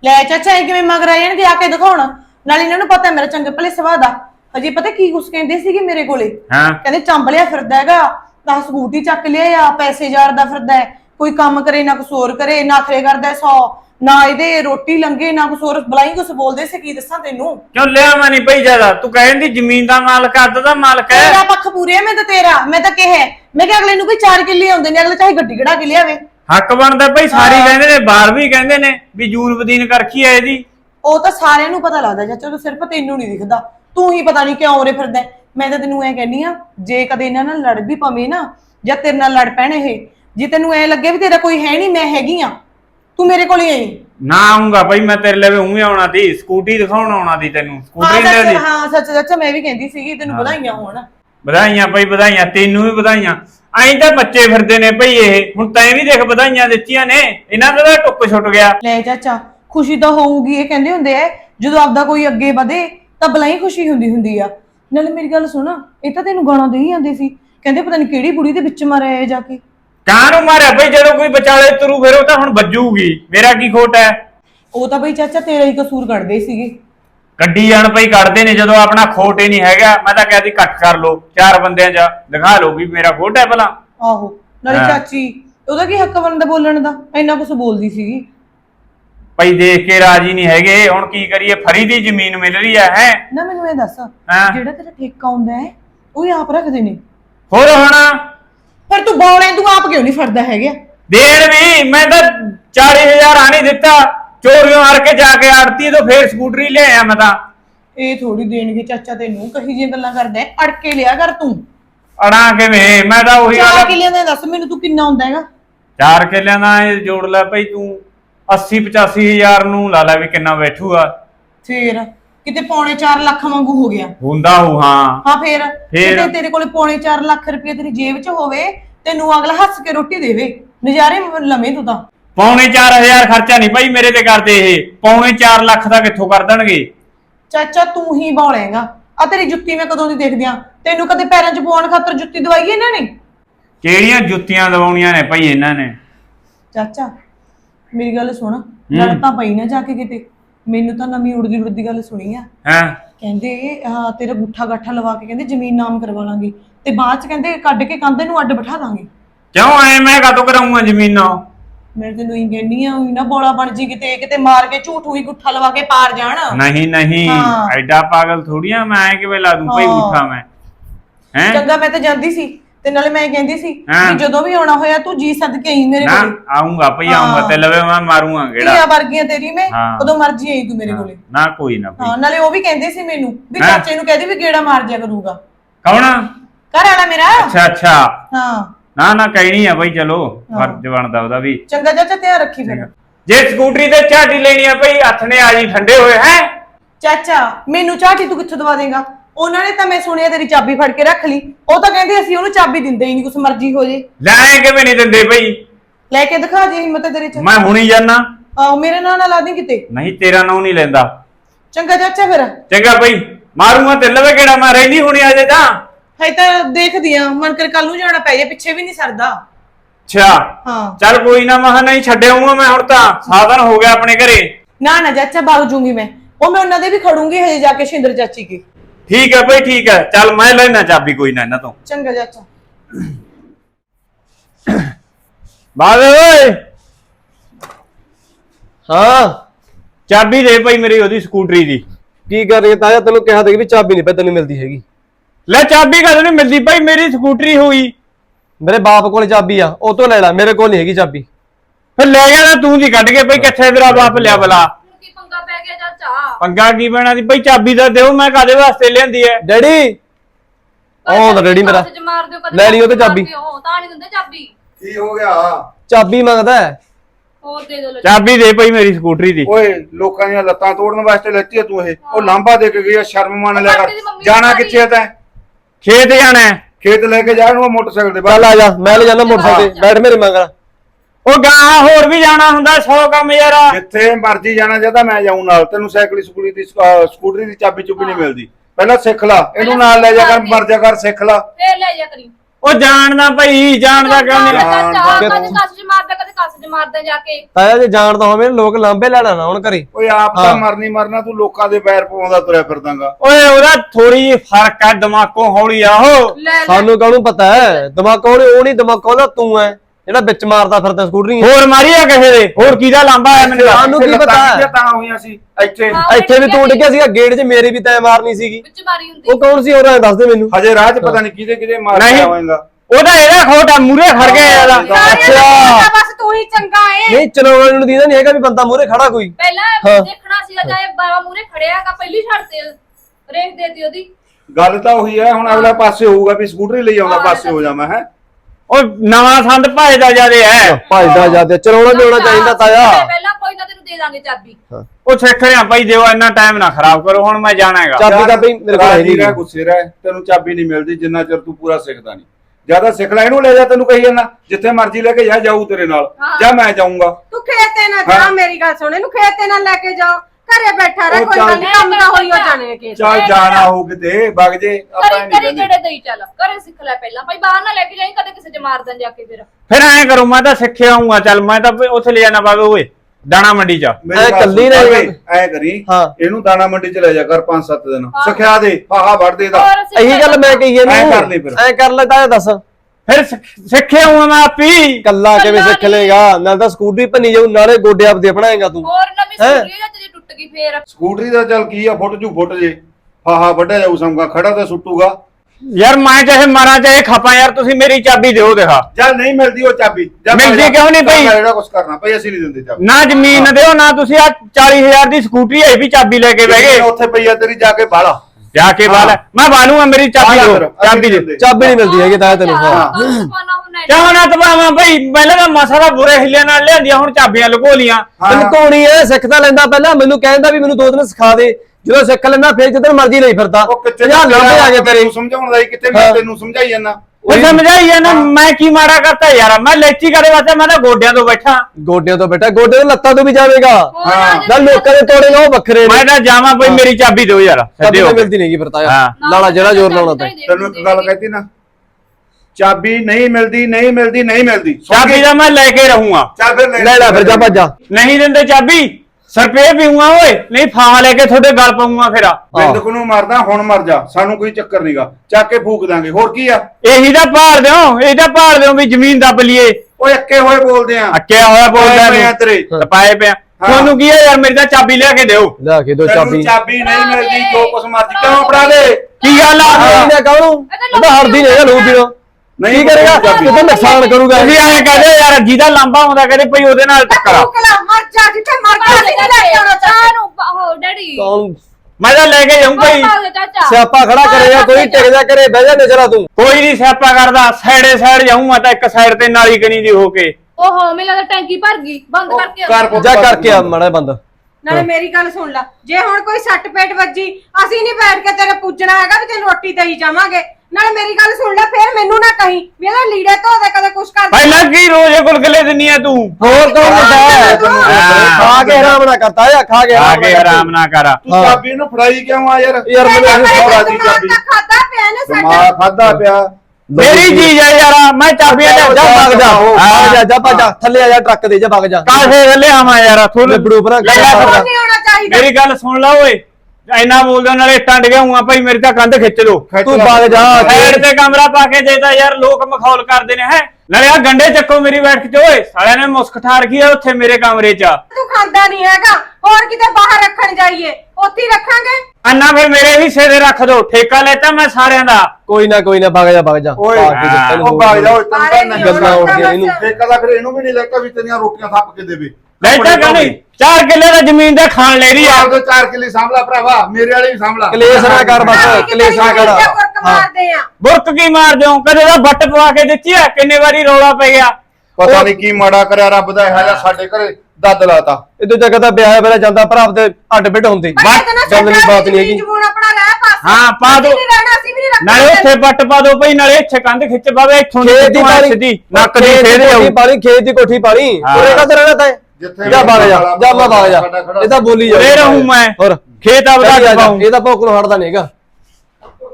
ਲੈ ਚਾਚਾ ਇਹ ਕਿਵੇਂ ਮਗਰ ਆ ਜਾਣਗੇ ਆ ਕੇ ਦਿਖਾਉਣ। ਨਾਲ ਇਹਨਾਂ ਨੂੰ ਪਤਾ ਮੇਰਾ ਚੰਗੇ ਭਲੇ ਸੁਭਾਅ ਦਾ। ਹਜੇ ਪਤਾ ਕੀ ਕੁਛ ਕਹਿੰਦੇ ਸੀਗੇ ਮੇਰੇ ਕੋਲੇ? ਹਾਂ। ਕਹਿੰਦੇ ਚੰਬਲਿਆ ਫਿਰਦਾ ਹੈਗਾ ਤਾਂ ਸਕੂਟੀ ਚੱਕ ਲਿਆ ਆ ਪੈਸੇ ਜਾਰਦਾ ਫਿਰਦਾ ਹੈ। ਕੋਈ ਕੰਮ ਕਰੇ ਨਾ ਕੁਛ ਹੋਰ ਕਰੇ ਨਾਖਰੇ ਕਰਦਾ ਸੌ ਨਾ ਇਹਦੇ ਰੋਟੀ ਲੰਗੇ ਨਾ ਕੁਛ ਹੋਰ। ਬਲਾਈ ਕੁਛ ਬੋਲਦੇ ਸੀ ਕੀ ਦੱਸਾਂ ਤੈਨੂੰ? ਕਿਉਂ ਲਿਆ ਮੈਂ ਨਹੀਂ ਭਾਈ ਜ਼ਿਆਦਾ? ਤੂੰ ਕਹਿੰਦੀ ਜ਼ਮੀਨ ਦਾ ਮਾਲਕ ਅੱਧ ਦਾ ਮਾਲਕ ਹੈ। ਤੇਰਾ ਪੱਖ ਪੂਰੇ ਮੈਂ ਤਾਂ ਤੇਰਾ ਮੈਂ ਤਾਂ ਕਿਹਾ। ਮੈਂ ਕਿ ਅਗਲੇ ਨੂੰ ਕੋਈ 4 ਕਿੱਲੇ ਆਉਂਦੇ ਨੇ ਅਗਲੇ ਚਾਹੇ ਗੱਡੀ ਕਢਾ ਕੇ ਲਿਆਵੇ। ਹੱਕ ਬਣਦਾ ਭਾਈ ਸਾਰੇ ਕਹਿੰਦੇ ਨੇ ਬਾਹਰ ਵੀ ਕਹਿੰਦੇ ਨੇ ਵੀ ਜੂਨ ਬਦੀਨ ਕਰਖੀ ਹੈ ਇਹਦੀ ਉਹ ਤਾਂ ਸਾਰਿਆਂ ਨੂੰ ਪਤਾ ਲੱਗਦਾ ਚਾਚਾ ਉਹ ਸਿਰਫ ਤੈਨੂੰ ਨਹੀਂ ਦਿਖਦਾ। ਤੂੰ ਹੀ ਪਤਾ ਨਹੀਂ ਕਿਉਂ ਉਰੇ ਫਿਰਦਾ ਹੈ। ਮੈਂ ਤਾਂ ਤੈਨੂੰ ਐ ਕਹਿੰਨੀ ਆ ਜੇ ਕਦੇ ਇਹਨਾਂ ਨਾਲ ਲੜ ਵੀ ਪਵੇਂ ਨਾ ਜਾਂ ਤੇਰੇ ਨਾਲ ਲੜ ਪੈਣ ਇਹ ਜੇ ਤੈਨੂੰ ਐ ਲੱਗੇ ਵੀ ਤੇਰਾ ਕੋਈ ਹੈ ਨਹੀਂ ਮੈਂ ਹੈਗੀ ਆ ਤੂੰ ਮੇਰੇ ਕੋਲ ਹੀ ਆਈ। ਨਾ ਆਉਂਗਾ ਭਾਈ ਮੈਂ ਤੇਰੇ ਲਈ ਉਵੇਂ ਆਉਣਾ ਸੀ ਸਕੂਟੀ ਦਿਖਾਉਣ ਆਉਣਾ ਸੀ ਤੈਨੂੰ ਹਾਂ ਸਕੂਟਰੀ ਲੈ ਸੱਚ ਦੀ ਹਾਂ ਸੱਚ ਸੱਚ ਮੈਂ ਵੀ ਕਹਿੰਦੀ ਸੀਗੀ ਤੈਨੂੰ ਵਧਾਈਆਂ ਹੋਣ। ਵਧਾਈਆਂ ਭਾਈ ਵਧਾਈਆਂ ਤੈਨੂੰ ਵੀ ਵਧਾਈਆਂ। ਐਂ ਤਾਂ ਬੱਚੇ ਫਿਰਦੇ ਨੇ ਭਾਈ ਇਹ ਹੁਣ ਤੈਂ ਵੀ ਦੇਖ ਵਧਾਈਆਂ ਦਿੱਤੀਆਂ ਨੇ ਇਹਨਾਂ ਦਾ ਤਾਂ ਟੁੱਕ ਛੁੱਟ ਗਿਆ। ਲੈ ਚਾਚਾ ਖੁਸ਼ੀ ਤਾਂ ਹੋਊਗੀ ਇਹ ਕਹਿੰਦੇ ਹੁੰਦੇ ਐ ਜਦੋਂ ਆਪਦਾ ਕੋਈ ਅੱਗੇ ਵਧੇ ਤਾਂ ਬਲਾਈ ਖੁਸ਼ੀ ਹੁੰਦੀ ਹੁੰਦੀ ਆ। ਨਾਲੇ ਮੇਰੀ ਗੱਲ ਸੁਣ ਇਹ ਤਾਂ ਤੈਨੂੰ ਗਾਣਾ ਦੇ ਹੀ ਜਾਂਦੇ ਸੀ। ਕਹਿੰਦੇ ਪਤਾ ਨਹੀਂ ਕਿਹੜੀ ਬੁੜੀ ਦੇ ਵਿੱਚ ਮਾਰਿਆ ਇਹ ਜਾ ਕੇ। ਕਾਂ ਨੂੰ ਮਾਰਿਆ ਭਾਈ ਜਦੋਂ ਕੋਈ ਵਿਚਾਲੇ ਤੁਰੂ ਫਿਰ ਉਹ ਤਾਂ ਹੁਣ ਵੱਜੂਗੀ। ਮੇਰਾ ਕੀ ਖੋਟ ਹੈ? ਉਹ ਤਾਂ ਬਈ ਚਾਚਾ ਤੇਰਾ ਹੀ ਕਸੂਰ ਕੱਢਦੇ ਸੀਗੇ। ਗੱਡੀ ਜਾਣ ਭਾਈ ਕੱਢਦੇ ਨੇ ਜਦੋਂ ਆਪਣਾ ਖੋਟ ਹੀ ਨਹੀਂ ਹੈਗਾ। ਮੈਂ ਤਾਂ ਕਹਿੰਦੀ ਕੱਟ ਕਰ ਲੋ ਚਾਰ ਬੰਦਿਆਂ 'ਚ ਦਿਖਾ ਲੋ ਵੀ ਮੇਰਾ ਖੋਟ ਹੈ ਭਲਾ। ਆਹੋ ਨਾਲੇ ਹਾਂ। ਚਾਚੀ ਉਹਦਾ ਕੀ ਹੱਕ ਬਣਦਾ ਬੋਲਣ ਦਾ? ਇੰਨਾ ਕੁਝ ਬੋਲਦੀ ਸੀਗੀ। ਭਾਈ ਦੇਖ ਕੇ ਰਾਜੀ ਨਹੀਂ ਹੈਗੇ ਹੁਣ ਕੀ ਕਰੀਏ? ਫਰੀ ਦੀ ਜ਼ਮੀਨ ਮਿਲ ਰਹੀ ਹੈ ਹੈ? ਨਾ ਮੈਨੂੰ ਇਹ ਦੱਸ ਹਾਂ। ਜਿਹੜਾ ਤੇਰਾ ਠੇਕਾ ਆਉਂਦਾ ਹੈ ਉਹ ਹੀ ਆਪ ਰੱਖਦੇ ਨੇ? ਹੋਰ ਹੁਣ? ਫਿਰ ਤੂੰ ਬੌਲੇ ਤੂੰ ਆਪ ਕਿਉਂ ਨਹੀਂ ਫੜਦਾ ਹੈਗਾ? ਦੇਣ ਵੀ ਮੈਂ ਤਾਂ 40000 ਆਣੀ ਦਿੱਤਾ। ਚੋਰੀਆਂ ਮਾਰ ਕੇ ਜਾ ਕੇ ਆੜਤੀ ਤੋਂ ਫੇਰ ਸਕੂਟਰੀ ਲੈ ਆਇਆ ਮੈਂ ਤਾਂ। ਇਹ ਥੋੜੀ ਦੇਣਗੇ ਚਾਚਾ ਤੈਨੂੰ ਕਹੀ ਜਿਹੀਆਂ ਗੱਲਾਂ ਕਰਦਾ ਹੈ। ਅੜ ਕੇ ਲਿਆ ਕਰ ਤੂੰ। ਅੜਾਂ ਕਿਵੇਂ? ਮੈਂ ਤਾਂ ਉਹੀ ਚਾਰ ਗੱਲ ਕਿੱਲਿਆਂ ਦਾ ਦੱਸ ਮੈਨੂੰ ਤੂੰ ਕਿੰਨਾ ਹੁੰਦਾ ਹੈਗਾ? ਚਾਰ ਕਿੱਲਿਆਂ ਦਾ ਇਹ ਜੋੜ ਲੈ ਭਾਈ ਤੂੰ। 80 85000 ਨੂੰ ਲਾ ਲੈ ਵੀ ਕਿੰਨਾ ਬੈਠੂਗਾ। ਫੇਰ ਕਿਤੇ ਪੌਣੇ 4 ਲੱਖ ਵਾਂਗੂ ਹੋ ਗਿਆ। ਹੁੰਦਾ ਹੋ ਹਾਂ। ਹਾਂ ਫੇਰ ਫੇਰ? ਕਿਤੇ ਤੇਰੇ ਕੋਲੇ ਪੌਣੇ 4 ਲੱਖ ਰੁਪਏ ਤੇਰੀ ਜੇਬ 'ਚ ਹੋਵੇ ਤੈਨੂੰ ਅਗਲਾ ਹੱਸ ਕੇ ਰੋਟੀ ਦੇਵੇ। ਨਜ਼ਾਰੇ ਲਵੇਂ ਤੂੰ ਤਾਂ। ਪੌਣੇ 4000 ਖਰਚਾ ਨਹੀਂ ਭਾਈ ਮੇਰੇ ਤੇ ਕਰਦੇ ਇਹ। ਪੌਣੇ 4 ਲੱਖ ਦਾ ਕਿੱਥੋਂ ਕਰ ਦੇਣਗੇ? ਚਾਚਾ ਤੂੰ ਹੀ ਬੌਲੇਗਾ। ਆ ਤੇਰੀ ਜੁੱਤੀ ਮੈਂ ਕਦੋਂ ਦੀ ਦੇਖਦੀ ਆ? ਤੈਨੂੰ ਕਦੇ ਪੈਰਾਂ 'ਚ ਪਵਾਉਣ ਖਾਤਰ ਜੁੱਤੀ ਦਵਾਈ ਇਹਨਾਂ ਨੇ? ਕਿਹੜੀਆਂ ਜੁੱਤੀਆਂ ਦਵਾਉਣੀਆਂ ਨੇ ਭਾਈ ਇਹਨਾਂ ਨੇ? ਚਾਚਾ ਮੇਰੀ ਗੱਲ ਸੁਣ ਲੜ ਤਾਂ ਪਈ ਨਾ ਜਾ ਕੇ ਕਿਤੇ। ਮੈਨੂੰ ਤਾਂ ਨਵੀਂ ਉੜਦੀ ਉੜਦੀ ਗੱਲ ਸੁਣੀ ਆ। ਹੈ? ਕਹਿੰਦੇ ਆਹ ਤੇਰਾ ਗੁੱਠਾ ਗੱਠਾ ਲਵਾ ਕੇ ਕਹਿੰਦੇ ਜ਼ਮੀਨ ਨਾਮ ਕਰਵਾ ਲਾਂਗੇ। ਤੇ ਬਾਅਦ 'ਚ ਕਹਿੰਦੇ ਕੱਢ ਕੇ ਕੰਧ ਨੂੰ ਅੱਡ ਬਿਠਾ ਦਾਂਗੇ। ਕਿਉਂ ਐ ਮੈਂ ਕਾਤੋਂ ਕਰਾਉਂਗਾ ਜ਼ਮੀਨਾਂ? ਮੈਂ ਤੈਨੂੰ ਇਹ ਕਹਿੰਨੀ ਆ ਉਹੀ ਨਾ ਬੋਲਾ ਬਣ ਜੀ ਕਿਤੇ ਕਿਤੇ ਮਾਰ ਕੇ ਝੂਠ ਹੋਈ ਗੁੱਠਾ ਲਵਾ ਕੇ ਪਾਰ ਜਾਣ। ਨਹੀਂ ਨਹੀਂ। ਹਾਂ। ਐਡਾ ਪਾਗਲ ਥੋੜੀਆਂ ਮੈਂ ਐ ਕਿਵੇਂ ਲਾ ਦੂੰ ਭਾਈ ਹਾਂ। ਉਠਾ ਮੈਂ? ਹੈ? ਚੰਗਾ ਮੈਂ ਤਾਂ ਜਾਂਦੀ ਸੀ। ਤੇ ਨਾਲੇ ਮੈਂ ਕਹਿੰਦੀ ਸੀ ਹਾਂ। ਕਿ ਜਦੋਂ ਵੀ ਆਉਣਾ ਹੋਇਆ ਤੂੰ ਜੀ ਸੱਦ ਕੇ ਆਈ ਮੇਰੇ ਨਾ ਕੋਲ। ਆਉਂਗਾ ਭਈ ਆਉਂਗਾ। ਤੇ ਲਵੇ ਮੈਂ ਮਾਰੂੰਗਾ ਧੀਆ ਕਿਹੜਾ ਵਰਗੀਆਂ ਤੇਰੀ ਮੈਂ ਹਾਂ। ਉਦੋਂ ਮਰਜ਼ੀ ਆਈ ਤੂੰ ਮੇਰੇ ਕੋਲੇ। ਨਾ ਕੋਈ ਨਾ ਭਈ। ਹਾਂ ਨਾਲੇ ਉਹ ਵੀ ਕਹਿੰਦੇ ਸੀ ਮੈਨੂੰ ਵੀ ਹਾਂ। ਚਾਚੇ ਨੂੰ ਕਹਦੇ ਵੀ ਗੇੜਾ ਮਾਰ ਜਾ ਕਰੂਗਾ। ਕੌਣ ਘਰ ਵਾਲਾ ਮੇਰਾ? ਅੱਛਾ ਅੱਛਾ। ਹਾਂ। ਨਾ ਨਾ ਕਹਿਣੀ ਆ ਭਈ ਚਲੋ ਫਰਜ਼ ਬਣਦਾ ਉਹਦਾ ਵੀ। ਚੰਗਾ ਚਾਚਾ ਧਿਆਨ ਰੱਖੀ ਫਿਰ। ਜੇ ਸਕੂਟਰੀ ਤੇ ਝਾਟੀ ਲੈਣੀ ਆ ਭਈ ਹੱਥ ਨੇ ਆ ਜੀ ਠੰਡੇ ਹੋਏ ਹੈ? ਚਾਚਾ ਮੈਨੂੰ ਝਾਟੀ ਤੂੰ ਕਿੱਥੋਂ ਦਵਾ ਦੇਂਗਾ? ਉਹਨਾਂ ਨੇ ਤਾਂ ਮੈਂ ਸੁਣਿਆ ਤੇਰੀ ਚਾਬੀ ਫੜ ਕੇ ਰੱਖ ਲਈ। ਉਹ ਤਾਂ ਕਹਿੰਦੇ ਅਸੀਂ ਉਹਨੂੰ ਚਾਬੀ ਦਿੰਦੇ ਹੀ ਨਹੀਂ ਕੁਛ ਮਰਜ਼ੀ ਹੋ ਜੇ। ਲੈ ਕਿਵੇਂ ਨਹੀਂ ਦਿੰਦੇ ਭਈ? ਲੈ ਕੇ ਦਿਖਾ ਜੇ ਹਿੰਮਤ ਤੇਰੇ ਚ। ਮੈਂ ਹੁਣੀ ਜਾਨਾ। ਆਹੋ ਮੇਰੇ ਨਾਲ ਨਾ ਲਾ ਦੇ ਕਿਤੇ। ਨਹੀਂ ਤੇਰਾ ਨਾਂ ਨਹੀਂ ਲੈਂਦਾ। ਚੰਗਾ ਚਾਚਾ ਫਿਰ। ਚੰਗਾ ਭਈ ਮਾਰੂੰਗਾ ਤੇ ਲਵੇ ਕਿਹੜਾ ਮੈਂ ਰਹਿੰਦੀ ਹੁਣੀ ਅਜੇ ਤਾਂ। ਹੈ ਤਾਂ ਦੇਖਦੀ ਆ ਮਨ ਕਰ ਕੱਲ ਨੂੰ ਜਾਣਾ ਪੈ ਜਾ ਪਿੱਛੇ ਵੀ ਨਹੀਂ ਸਰਦਾ। ਅੱਛਾ ਹਾਂ। ਚੱਲ ਕੋਈ ਨਾ ਮਹਾ ਨਹੀਂ ਛੱਡਿਆਉਂਗਾ ਮੈਂ ਹੁਣ ਤਾਂ ਸਾਧਨ ਹੋ ਗਿਆ ਆਪਣੇ ਘਰੇ। ਨਾ ਨਾ ਚਾਚਾ ਭਾਗ ਜੂੰਗੀ ਮੈਂ। ਉਹ ਮੈਂ ਉਹਨਾਂ ਦੇ ਵੀ ਖੜੂੰਗੀ ਹਜੇ ਜਾ ਕੇ ਸ਼ਿੰਦਰ ਚਾਚੀ ਕੇ। ਠੀਕ ਹੈ ਭਈ ਠੀਕ ਹੈ। ਚੱਲ ਮੈਂ ਲੈਣਾ ਚਾਬੀ ਕੋਈ ਨਾ ਇਹਨਾਂ ਤੋਂ। ਚੰਗਾ ਚਾਚਾ ਬਾਦ ਓਏ। ਹਾਂ। ਚਾਬੀ ਦੇ ਭਈ ਮੇਰੀ ਉਹਦੀ ਸਕੂਟਰੀ ਦੀ। ਕੀ ਕਰ ਰਹੀ ਹੈ? ਤਾਇਆ ਤੈਨੂੰ ਕਿਹਾ ਤਾਂ ਕਿ ਵੀ ਚਾਬੀ ਨਹੀਂ ਪੈ ਤੈਨੂੰ ਮਿਲਦੀ ਹੈਗੀ। ਲੈ ਚਾਬੀ ਕਦੋਂ ਨਹੀਂ ਮਿਲਦੀ ਭਾਈ? ਮੇਰੀ ਸਕੂਟਰੀ ਹੋਈ ਮੇਰੇ ਬਾਪ ਕੋਲ ਚਾਬੀ ਆ ਉਹ ਤੋਂ ਲੈ ਲੈ ਮੇਰੇ ਕੋਲ ਨਹੀਂ ਹੈਗੀ ਚਾਬੀ। ਫਿਰ ਲੈ ਜਾਣਾ ਤੂੰ ਦੀ ਕੱਢ ਕੇ ਭਾਈ ਕਿੱਥੇ ਤੇਰਾ ਬਾਪ ਲਿਆ ਬਲਾ ਗਿਆ ਚਾਚਾ ਪੰਗਾ ਕੀ ਬਣਾ ਦੀ ਭਾਈ ਚਾਬੀ ਤਾਂ ਦਿਓ ਮੈਂ ਕਾਦੇ ਵਾਸਤੇ ਲਿਆਂਦੀ ਐ? ਡੈਡੀ! ਉਹ ਤਾਂ ਡੈਡੀ ਮੇਰਾ। ਚ ਮਾਰ ਦਿਓ ਕਦੇ ਲੈ ਲਈ ਉਹ ਤੇ ਚਾਬੀ। ਦਿਓ, ਤਾਂ ਨਹੀਂ ਦਿੰਦੇ ਚਾਬੀ। ਕੀ ਹੋ ਗਿਆ? ਚਾਬੀ ਮੰਗਦਾ ਹੈ ਹੋਰ ਦੇ ਦੋ ਚਾਬੀ ਦੇ ਭਾਈ ਮੇਰੀ ਸਕੂਟਰੀ ਦੀ। ਓਏ ਲੋਕਾਂ ਦੀਆਂ ਲੱਤਾਂ ਤੋੜਨ ਵਾਸਤੇ ਲੈਤੀ ਆ ਤੂੰ ਇਹ। ਉਹ ਲਾਂਬਾ ਦੇ ਕੇ ਗਈ ਆ ਸ਼ਰਮ ਮੰਨ ਲਿਆ ਕਰ। ਦੀ ਜਾਣਾ ਕਿੱਥੇ ਆ ਤੈਂ? ਖੇਤ ਜਾਣਾ ਹੈ। ਖੇਤ ਲੈ ਕੇ ਜਾ ਮੋਟਰਸਾਈਕਲ ਦੇ ਚੱਲ ਬਾਹਰ ਆ ਜਾ ਮੈਂ ਲੈ ਜਾਣਾ ਮੋਟਰਸਾਈਕਲ ਤੇ। ਬੈਠ ਮੇਰੇ ਮੰਗਣਾ ਉਹ ਗਾਂ ਹੋਰ ਵੀ ਜਾਣਾ ਹੁੰਦਾ 100 ਕੰਮ ਯਾਰਾ। ਜਿੱਥੇ ਮਰਜ਼ੀ ਜਾਣਾ ਚਾਹਤਾ ਮੈਂ ਜਾਊਂ ਨਾਲ। ਤੈਨੂੰ ਸਾਈਕਲ ਸਕੂਟਰੀ ਦੀ ਸਕੂਟਰੀ ਦੀ ਚਾਬੀ ਚੁੱਪੀ ਨਹੀਂ ਮਿਲਦੀ। ਪਹਿਲਾਂ ਸਿੱਖ ਲਾ ਇਹਨੂੰ ਨਾਲ ਲੈ ਜਾ ਕਰ ਮਰ ਜਾ ਕਰ ਸਿੱਖ ਲਾ। ਫੇਰ ਲੈ ਜਾ ਕਰੀ। ਉਹ ਜਾਣਦਾ ਭਾਈ ਜਾਣਦਾ ਕਿਉਂ ਨਹੀਂ? ਕਦੇ ਕੱਸ ਚ ਮਾਰਦਾ ਕਦੇ ਕੱਸ ਚ ਮਾਰਦਾ ਜਾ ਕੇ। ਤਾਇਆ ਜੇ ਜਾਣਦਾ ਹੋਵੇ ਲੋਕ ਲਾਂਬੇ ਲੈਣਾ ਨਾ ਹੁਣ ਘਰੇ। ਓਏ ਆਪ ਤਾਂ ਹਾਂ। ਮਰਨੀ ਮਰਨਾ ਤੂੰ ਲੋਕਾਂ ਦੇ ਪੈਰ ਪਵਾਉਂਦਾ ਤੁਰਿਆ ਫਿਰਦਾਗਾ। ਓਏ ਉਹਦਾ ਥੋੜੀ ਜਿਹੀ ਫ਼ਰਕ ਆ ਦਿਮਾਗੋਂ ਹੌਲੀ ਆ ਉਹ। ਲੈ ਲੈ। ਸਾਨੂੰ ਕਾਹਨੂੰ ਪਤਾ ਹੈ? ਦਿਮਾਗੋਂ ਉਹ ਨਹੀਂ ਦਿਮਾਗੋਂ ਦਾ ਤੂੰ ਹੈ। ਜਿਹੜਾ ਵਿੱਚ ਮਾਰਦਾ ਫਿਰਦਾ ਸਕੂਟਰੀ ਹੋਰ ਮਾਰੀ ਆ ਕਿਸੇ ਦੇ? ਹੋਰ ਕਿਹਦਾ ਲਾਂਬਾ ਆਇਆ ਮੈਨੂੰ ਦੱਸ। ਸਾਨੂੰ ਕੀ ਪਤਾ? ਤਾਂ ਹੋਈਆਂ ਸੀ ਇੱਥੇ। ਇੱਥੇ ਵੀ ਤੂੰ ਡਿੱਗਿਆ ਸੀਗਾ ਗੇਟ 'ਚ ਮੇਰੇ ਵੀ ਤੈ ਮਾਰਨੀ ਸੀਗੀ। ਵਿੱਚ ਮਾਰੀ ਹੁੰਦੀ ਉਹ ਕੌਣ ਸੀ? ਹੋਰ ਐਂ ਦੱਸ ਦੇ ਮੈਨੂੰ। ਹਜੇ ਰਾਹ 'ਚ ਪਤਾ ਨਹੀਂ ਕਿਹਦੇ ਕਿਹਦੇ ਮਾਰ ਨਹੀਂ। ਗਿਆ ਹੋਵੇਗਾ ਉਹਦਾ ਇਹਦਾ ਖੋਟਾ ਮੂਰੇ ਖੜ ਗਿਆ ਇਹਦਾ। ਅੱਛਾ। ਬਸ ਤੂੰ ਹੀ ਚੰਗਾ ਏ। ਨਹੀਂ ਚਲਾਉਣ ਨੂੰ ਦੀਦਾ ਨਹੀਂ ਹੈਗਾ ਵੀ ਬੰਦਾ ਮੂਹਰੇ ਖੜਾ ਕੋਈ। ਪਹਿਲਾਂ ਹਾਂ। ਦੇਖਣਾ ਸੀਗਾ ਚਾਹੇ ਬਾਬਾ ਮੂਰੇ ਖੜਿਆਗਾ ਪਹਿਲੀ ਛੱਡ ਤੇ ਰੇਖ ਦੇਤੀ ਉਹਦੀ। ਗੱਲ ਤਾਂ ਉਹੀ ਹੈ ਹੁਣ ਅਗਲਾ ਪਾਸੇ ਹੋਊਗਾ ਵੀ ਸਕੂਟਰੀ ਲਈ ਆਉਂਦਾ ਪਾਸੇ ਹੋ ਜਾਵਾਂ ਹੈ? ਉਹ ਨਵਾਂ ਸੰਦ ਭਜਦਾ ਜਿਆਦੇ ਐ। ਭਜਦਾ ਜਾਂਦੇ। ਚਲਾਉਣਾ ਵੀ ਆਉਣਾ ਚਾਹੀਦਾ ਤਾਇਆ। ਪਹਿਲਾਂ ਕੋਈ ਨਾ ਤੈਨੂੰ ਦੇ ਦਾਂਗੇ ਚਾਬੀ। ਉਹ ਸਿੱਖ ਰਿਆ ਭਾਈ ਦਿਓ ਇੰਨਾ ਟਾਈਮ ਨਾ ਖਰਾਬ ਕਰੋ ਹੁਣ ਮੈਂ ਜਾਣਾ ਹੈਗਾ। ਚਾਬੀ ਤਾਂ ਬਈ ਮੇਰੇ ਕੋਲ ਹੈ ਰਾਜੀ ਰਹਿ ਨਹੀਂ। ਗੁੱਸੇ ਰਹਿ ਤੈਨੂੰ ਚਾਬੀ ਨਹੀਂ ਮਿਲਦੀ ਜਿੰਨਾ ਚਿਰ ਤੂੰ ਪੂਰਾ ਸਿੱਖਦਾ ਨਹੀਂ। ਜ਼ਿਆਦਾ ਸਿੱਖ ਲੈ ਇਹਨੂੰ ਲੈ ਜਾ ਤੈਨੂੰ ਕਹੀ ਜਾਂਦਾ ਜਿੱਥੇ ਮਰਜ਼ੀ ਲੈ ਕੇ ਜਾ ਜਾਊ ਤੇਰੇ ਨਾਲ। ਜਾਂ ਮੈਂ ਜਾਊਂਗਾ। ਤੂੰ ਖੇਤੇ ਨਾ ਜਾ ਹਾਂ। ਮੇਰੀ ਗੱਲ ਸੁਣ ਇਹਨੂੰ ਖੇਤੇ ਨਾਲ ਲੈ ਕੇ ਜਾਓ ਘਰੇ ਬੈਠਾ ਰਹਿ ਉਹ ਕੋਈ ਗੱਲ ਚੱਲ। ਨਹੀਂ ਕੰਮ ਤਾਂ ਹੋਈ ਹੋ ਜਾਣੇ ਨੇ ਕੇਸ ਚੱਲ ਜਾਣਾ ਹੋ ਕਿਤੇ ਵਗ ਜੇ ਆਪਾਂ ਕਰੀ ਨਹੀਂ ਕਰੀ ਕਿਹੜੇ ਦੇਈ ਚੱਲ ਘਰੇ ਸਿੱਖ ਲੈ ਪਹਿਲਾਂ ਭਾਈ ਬਾਹਰ ਨਾ ਲੈ ਕੇ ਜਾਈਂ ਕਦੇ ਕਿਸੇ ਚ ਮਾਰ ਦਾਂ ਜਾ ਕੇ ਫਿਰ ਫਿਰ ਐਂ ਕਰੋ ਮੈਂ ਤਾਂ ਸਿੱਖਿਆ ਆਉਂਗਾ ਚੱਲ ਮੈਂ ਤਾਂ ਵੀ ਉੱਥੇ ਲੈ ਜਾਣਾ ਬਾਬੇ ਓਏ ਦਾਣਾ ਮੰਡੀ ਚ ਮੇਰੀ ਐ ਗੱਲ ਕੱਲੀ ਸੁਣ, ਰਹਿ। ਐ ਕਰੀ ਹਾਂ। ਇਹਨੂੰ ਦਾਣਾ ਮੰਡੀ ਚ ਲੈ ਜਾ ਕਰ 5-7 ਦਿਨ ਹਾਂ। ਸਿਖਿਆ ਦੇ ਫਾਹਾ ਵੜ ਦੇ ਦਾ ਹੋਰ ਸਿੱਖ ਇਹੀ ਗੱਲ ਮੈਂ ਕਹੀ ਐਂ ਇਹਨੂੰ ਕਰ ਲਈ ਫਿਰ। ਐ ਕਰ ਲੈ ਤਾਇਆ ਦੱਸ ਫਿਰ ਸਿੱਖ- ਸਿੱਖਿਆ ਆਉਂਗਾ ਮੈਂ ਆਪੀ ਕੱਲਾ ਕਿਵੇਂ ਕੱਲਾ ਸਿੱਖ। ਲੇਗਾ ਨਾਲ ਤਾਂ ਸਕੂਟਰੀ ਭੰਨੀ ਜਾਊ ਨਾਲੇ ਗੋਡੇ ਆਪਦੇ ਬਣਾਏਗਾ ਤੂੰ ਹੋਰ ਨਵੀਂ ਹੈਂ? ਸਕੂਟਰੀ ਜਾਂ ਗਈ ਫੇਰ? ਸਕੂਟਰੀ ਦਾ ਚੱਲ ਕੀ ਆ ਫੁੱਟ ਜੂ ਫੁੱਟ ਜੇ। ਫਾਹਾ ਵੱਢਿਆ ਜਾਊ ਸਮਗਾ ਖੜਾ ਤਾਂ ਸੁੱਟੂਗਾ। ਯਾਰ ਮੈਂ ਚਾਹੇ ਮਾਰਾਂ ਚਾਹੇ ਖਾਪਾਂ ਯਾਰ ਤੁਸੀਂ ਮੇਰੀ ਚਾਬੀ ਦਿਓ ਦੇਖਾ ਚੱਲ ਨਹੀਂ ਮਿਲਦੀ ਉਹ ਚਾਬੀ ਜਾ ਮਿਲਦੀ। ਕਿਉਂ ਨਹੀਂ ਪਈ? ਮੈਂ ਜਿਹੜਾ ਕੁਝ ਕਰਨਾ ਪਈ ਅਸੀਂ ਨਹੀਂ ਦਿੰਦੇ ਚਾਬੀ। ਨਾ ਜ਼ਮੀਨ ਦਿਓ ਨਾ ਤੁਸੀਂ ਆ 40000 ਦੀ ਸਕੂਟਰੀ ਆਈ ਵੀ ਚਾਬੀ ਲੈ ਕੇ ਬਹਿ ਗਏ। ਉੱਥੇ ਪਈ ਆ ਤੇਰੀ ਜਾ ਕੇ ਬਾਲਾ ਜਾ ਕੇ ਬਾਲ ਹਾਂ। ਮੈਂ ਬਾਲੂਗਾ ਮੇਰੀ ਚਾਬੀ ਦਿਓ ਚਾਬੀ ਦਿੰਦੇ। ਚਾਬੀ ਨਹੀਂ ਮਿਲਦੀ ਹੈਗੀ ਤਾਇਆ ਤੈਨੂੰ ਹਾਂ। ਹਾਂ। ਕਿਉਂ ਨਾ ਤਬਾਵਾਂ ਭਾਈ ਪਹਿਲਾਂ ਤਾਂ ਮਸਲਾ ਬੁਰੇ ਹਿੱਲਿਆਂ ਨਾਲ ਲਿਆਂਦੀਆਂ ਹੁਣ ਚਾਬੀਆਂ ਲੁਕੋ ਲੀਆਂ ਹਾਂ। ਤੈਨੂੰ ਕੋਣੀ ਐ ਸਿੱਖਦਾ ਲੈਂਦਾ ਪਹਿਲਾਂ ਮੈਨੂੰ ਕਹਿੰਦਾ ਵੀ ਮੈਨੂੰ ਦੋ ਦਿਨ ਸਿਖਾ ਦੇ। ਜਦੋਂ ਸਿੱਖ ਲੈਂਦਾ ਫਿਰ ਜਦੋਂ ਮਰਜ਼ੀ ਲਈ ਫਿਰਦਾ। ਉਹ ਕਿੱਥੇ ਆ ਗਏ ਤੇਰੇ। ਸਮਝਾਉਣ ਦਾ ਕਿੱਥੇ ਮੈਂ। ਤੈਨੂੰ ਸਮਝਾਈ ਜਾਂਦਾ। ਉਹ ਸਮਝਾਈ ਨਾ ਮੈਂ ਕੀ ਮਾਰਾ ਕਰਤਾ ਯਾਰ? ਮੈਂ ਲੈਚੀ ਕਰੇ ਵਾਸਤੇ ਮੈਂ ਤਾਂ ਗੋਡਿਆਂ ਤੋਂ ਬੈਠਾ। ਗੋਡਿਆਂ ਤੋਂ ਬੇਟਾ ਗੋਡੇ ਤੋਂ ਲੱਤਾਂ ਤੋਂ ਵੀ ਜਾਵੇਗਾ। ਨਾਲ ਲੋਕਾਂ ਦੇ ਤੋੜੇ ਨਾ ਉਹ ਵੱਖਰੇ ਮੈਂ ਨੇ ਤਾਂ ਜਾਵਾਂ ਭਾਈ ਮੇਰੀ ਚਾਬੀ ਦਿਓ ਯਾਰ ਤਾਂ ਮਿਲਦੀ ਨਹੀਂਗੀ ਫਿਰ ਤਾਇਆ ਹਾਂ। ਲਾਲਾ ਜਿਹੜਾ ਜ਼ੋਰ ਲਾਉਣਾ ਤਾਂ। ਤੈਨੂੰ ਇੱਕ ਗੱਲ ਕਹਿਤੀ ਨਾ। ਚਾਬੀ ਨਹੀਂ ਮਿਲਦੀ ਨਹੀਂ ਮਿਲਦੀ ਨਹੀਂ ਮਿਲਦੀ। ਚਾਬੀ ਦਾ ਮੈਂ ਲੈ ਕੇ ਰਹੂੰਗਾ। ਚੱਲ ਫਿਰ ਲੈ। ਲੈ ਫਿਰ ਜਾ ਭੱਜਾ ਨਹੀਂ ਦਿੰਦੇ ਚਾਬੀ? ਸਰਪੇ ਪੀਊਂਗਾ ਓਏ ਨਹੀਂ ਫਾਹ ਲੈ ਕੇ ਤੁਹਾਡੇ ਗਲ ਪਾਉਂਗਾ ਫਿਰ ਬਿੰਦਕ ਨੂੰ ਮਾਰਦਾ ਹੁਣ ਮਰ ਜਾ ਸਾਨੂੰ ਕੋਈ ਚੱਕਰ ਨਹੀਂਗਾ ਚੱਕ ਕੇ ਫੂਕ ਦਾਂਗੇ ਹੋਰ ਕੀ ਆ? ਇਹੀ ਤਾਂ ਭਾਰ ਦਿਓ ਇਹ ਤਾਂ ਭਾਰ ਦਿਓ ਵੀ ਜ਼ਮੀਨ ਦੱਬ ਲਈਏ। ਓਏ ਅੱਕੇ ਹੋਏ ਬੋਲਦੇ ਆ। ਅੱਕਿਆ ਹੋਇਆ ਬੋਲਦਾ ਆ ਤੂੰ। ਤੇਰੇ। ਤਪਾਏ ਪਿਆ ਤੁਹਾਨੂੰ ਕੀ ਹੈ ਯਾਰ ਮੇਰੀ ਤਾਂ ਚਾਬੀ ਲਿਆ ਕੇ ਦਿਓ। ਲਿਆ ਕੇ ਦੋ ਤੈਨੂੰ ਚਾਬੀ। ਚਾਬੀ ਨਹੀਂ ਮਿਲਦੀ ਦੇ। ਜੋ ਕੁਛ ਮਰਜ਼ੀ ਕਿਉਂ ਦੇ। ਫੜਾ ਦੇ। ਕੀ ਗੱਲ ਆ? ਹਾਂ। ਇਹਨੇ ਕਾਹਨੂੰ ਉਹਦਾ ਹਰਦੀ ਨਹੀਂ ਹੈਗਾ ਲਹੂ ਪੀਣੋ ਕੀ ਕਰੇਗਾ? ਕਿਤੇ ਨੁਕਸਾਨ ਕਰੂਗਾ ਤੁਸੀਂ ਐਂ ਕਹਦੇ ਯਾਰ ਜਿਹਦਾ ਲਾਂਬਾ ਆਉਂਦਾ ਕਹਿੰਦੇ ਭਈ ਉਹਦੇ ਨਾਲ ਟੱਕਰਾ ਕਲਾ ਮਰ ਜਾ ਜਿੱਥੇ ਮਰ ਜਾ ਅਸੀਂ ਲੈ ਕੇ ਆਉਣਾ ਚਾਹੀਦਾ ਨੂੰ ਹੋ ਡੈਡੀ? ਕੌਣ ਮੈਂ ਤਾਂ ਲੈ ਕੇ ਜਾਊਂ ਭਈ ਸਿਆਪਾ ਖੜਾ ਕਰੇਗਾ ਕੋਈ ਟਿਕ ਜਾ ਕਰੇ ਬਹਿ ਜਾ ਨਜ਼ਰਾ ਤੂੰ। ਕੋਈ ਨਹੀਂ ਸਿਆਪਾ ਕਰਦਾ ਸਾਈਡੇ ਸਾਈਡ ਜਾਊਂ ਮੈਂ ਤਾਂ ਇੱਕ ਸਾਈਡ ਤੇ ਨਾਲੀ ਕਣੀ ਦੀ ਹੋ ਕੇ। ਓਹੋ ਮੈਨੂੰ ਲੱਗਦਾ ਟੈਂਕੀ ਭਰ ਗਈ ਬੰਦ ਕਰਕੇ ਜਾ ਕਰ ਕਰਕੇ ਆ ਮੜਾ ਬੰਦ। ਨਾਲੇ ਮੇਰੀ ਗੱਲ ਸੁਣ ਲੈ ਜੇ ਹੁਣ ਕੋਈ ਸੱਟ ਪੇਟ ਵੱਜੀ ਅਸੀਂ ਨਹੀਂ ਬੈਠ ਕੇ ਤੇਰੇ ਪੁੱਜਣਾ ਹੈਗਾ ਵੀ ਤੈਨੂੰ ਰੋਟੀ ਦੇਈ ਜਾਵਾਂਗੇ। ਨਾਲੇ ਮੇਰੀ ਗੱਲ ਸੁਣ ਲੈ ਫੇਰ ਮੈਨੂੰ ਨਾ ਕਹੀਂ ਵੀ ਇਹਦਾ ਲੀੜੇ ਧੋ ਦੇ ਕਦੇ ਕੁਛ ਕਰ ਦੇ। ਪਹਿਲਾਂ ਕੀ ਰੋਜ਼ ਗੁਲਗਲੇ ਦਿੰਨੀ ਆ ਤੂੰ? ਹੋਰ ਕੌਣ ਦਿੰਦਾ ਹੈ ਹਾਂ। ਖਾ ਕੇ ਆਰਾਮ ਨਾ ਕਰਤਾ ਆ ਖਾ ਕੇ ਆ ਕੇ। ਆਰਾਮ ਨਾ ਕਰ। ਤੂੰ ਚਾਬੀ ਨੂੰ ਫੜਾਈ ਕਿਉਂ ਆ ਯਾਰ? ਯਾਰ ਮੈਨੂੰ ਮੈਂ ਇਹ ਥੋੜਾ ਦਿਮਾਗ ਦੀ ਚਾਬੀ। ਤਾਂ ਖਾਦਾ ਪਿਆ ਨੇ ਸਾਡਾ। ਦਿਮਾਗ ਖਾਦਾ ਪਿਆ। ਮੇਰੀ ਚੀਜ਼ ਹੈ ਯਾਰ ਮੈਂ ਚਾਬੀਆਂ ਜਾ ਲੈ ਭੱਗ ਜਾ। ਭੱਗ ਜਾ ਜਾ ਭੱਜ ਜਾ। ਥੱਲੇ ਆ ਜਾ ਟਰੱਕ ਦੇ ਜਾ ਭੱਗ ਜਾ। ਕਾਸੇ ਲਿਆਵਾਂ ਯਾਰ ਥੋੜੇ ਹੋਣਾ ਚਾਹੀਦਾ। ਮੇਰੀ ਗੱਲ ਸੁਣ ਲਾ ਓਏ। ਇੰਨਾ ਬੋਲਦਾ ਨਾਲੇ ਟੰਡ ਗਿਆ ਹੂੰ ਭਾਈ ਮੇਰੀ ਤਾਂ ਕੰਧ ਖਿੱਚ ਲੋ ਤੂੰ ਭੱਗ ਜਾ ਸਾਈਡ ਤੇ ਕਮਰਾ ਪਾ ਕੇ ਦੇਤਾ ਯਾਰ ਲੋਕ ਮਖੌਲ ਕਰਦੇ ਨੇ ਹੈ? ਨਾਲੇ ਆ ਗੰਡੇ ਚੱਕੋ ਮੇਰੀ ਬੈਠ ਕੇ ਓਏ। ਸਾਲਿਆਂ ਨੇ ਮੁਸਕ ਠਾਰ ਰੱਖੀ ਆ ਉੱਥੇ ਮੇਰੇ ਕਮਰੇ 'ਚ। ਤੂੰ ਖਾਂਦਾ ਨਹੀਂ ਹੈਗਾ ਹੋਰ ਕਿਤੇ ਬਾਹਰ ਰੱਖਣ ਜਾਈਏ। ਉੱਥੇ ਹੀ ਰੱਖਾਂਗੇ। ਅੰਨਾ ਫਿਰ ਮੇਰੇ ਹਿੱਸੇ ਦੇ ਰੱਖ ਦੋ ਠੇਕਾ ਲੈਤਾ ਮੈਂ ਸਾਰਿਆਂ ਦਾ। ਕੋਈ ਨਾ ਕੋਈ ਨਾ ਭੱਗ ਜਾ ਭੱਗ ਜਾ। ਓਏ ਉਹ ਬਾਗ ਜਾ ਓਏ ਤੈਨੂੰ ਤਾਂ ਨਹੀਂ ਗੱਲਾਂ ਹੋਣਾ। ਉੱਡਦੀਆਂ ਇਹਨੂੰ। ਠੇਕਾ ਦਾ ਫਿਰ ਇਹਨੂੰ ਵੀ ਨਹੀਂ ਲੈਤਾ ਵੀ ਤੇਰੀਆਂ ਰੋਟੀਆਂ ਥੱਪ ਕੇ ਦੇਵੇ। ਲੈਤਾ ਕਹਿੰਦੀ 4 ਕਿੱਲੇ ਦਾ ਜ਼ਮੀਨ ਦਾ ਖਾਣ ਲੈ ਰਹੀ ਆ। ਆਪਦੇ 4 ਕਿੱਲੇ ਸਾਂਭਲਾ ਭਰਾਵਾ ਮੇਰੇ ਵਾਲੇ ਵੀ ਸਾਂਭਲਾ। ਕਲੇਸ਼ ਨਾ ਕਰ ਬਸ ਕਲੇਸ਼ ਨਾ ਕਰ। ਮਾਰਦੇ ਆ। ਬੁਰਕ ਕੀ ਮਾਰ ਦਿਓ ਕਦੇ ਦਾ ਬੱਟ ਪਵਾ ਕੇ ਦਿੱਤੀ ਆ ਕਿੰਨੇ ਵਾਰੀ ਰੌਲਾ ਪੈ ਗਿਆ। ਪਤਾ ਨਹੀਂ ਕੀ ਮਾੜਾ ਕਰਿਆ ਰੱਬ ਦਾ ਇਹੋ ਜਿਹਾ ਸਾਡੇ ਘਰੇ। ਦੱਦ ਲਾਤਾ। ਇਦੋਂ ਜਗ੍ਹਾ ਤਾਂ ਵਿਆਹ ਪਹਿਲਾਂ ਜਾਂਦਾ ਭਰਾ ਆਪਦੇ ਅੱਡ ਬਿੱਟ ਹੁੰਦੇ। ਗੱਲ ਨਹੀਂ ਬਾਤ ਨਹੀਂ ਹੈਗੀ। ਜਮੂਨ ਆਪਣਾ ਰਹਿ ਪਾਸ। ਹਾਂ, ਪਾ ਦਿਓ। ਨਹੀਂ ਰਹਿਣਾ ਅਸੀਂ ਵੀ ਨਹੀਂ ਰੱਖਣਾ। ਨਾਲੇ ਉੱਥੇ ਬੱਟ ਪਾ ਦੋ ਭਈ ਨਾਲੇ ਇੱਥੇ ਕੰਧ ਖਿੱਚ ਪਾਵੇ ਇੱਥੋਂ ਦੀ ਦੀ ਸਿੱਧੀ। ਨੱਕ ਦੀ ਖੇਤ ਫੇਰ ਕੋਠੀ ਜਾਊ ਪਾਣੀ ਖੇਤ ਦੀ ਕੋਠੀ ਪਾਣੀ ਹਾਂ। ਉਹਨੇ ਕਦ ਰਹਿਣਾ ਤੈਂ? ਜਿੱਥੇ ਜਾ ਬਾਗ ਜਾ ਜਾ ਮੈਂ ਬਾਗ ਜਾ। ਇਹ ਤਾਂ ਬੋਲੀ ਜਾ। ਉਰੇ ਰਹੂੰ ਮੈਂ। ਹੋਰ। ਖੇਤ ਆਪਦਾ ਚੱਲ ਜਾ, ਪਾਉਂ ਇਹ ਤਾਂ ਭੌਂਕ ਨੂੰ ਹਟਦਾ ਨਹੀਂਗਾ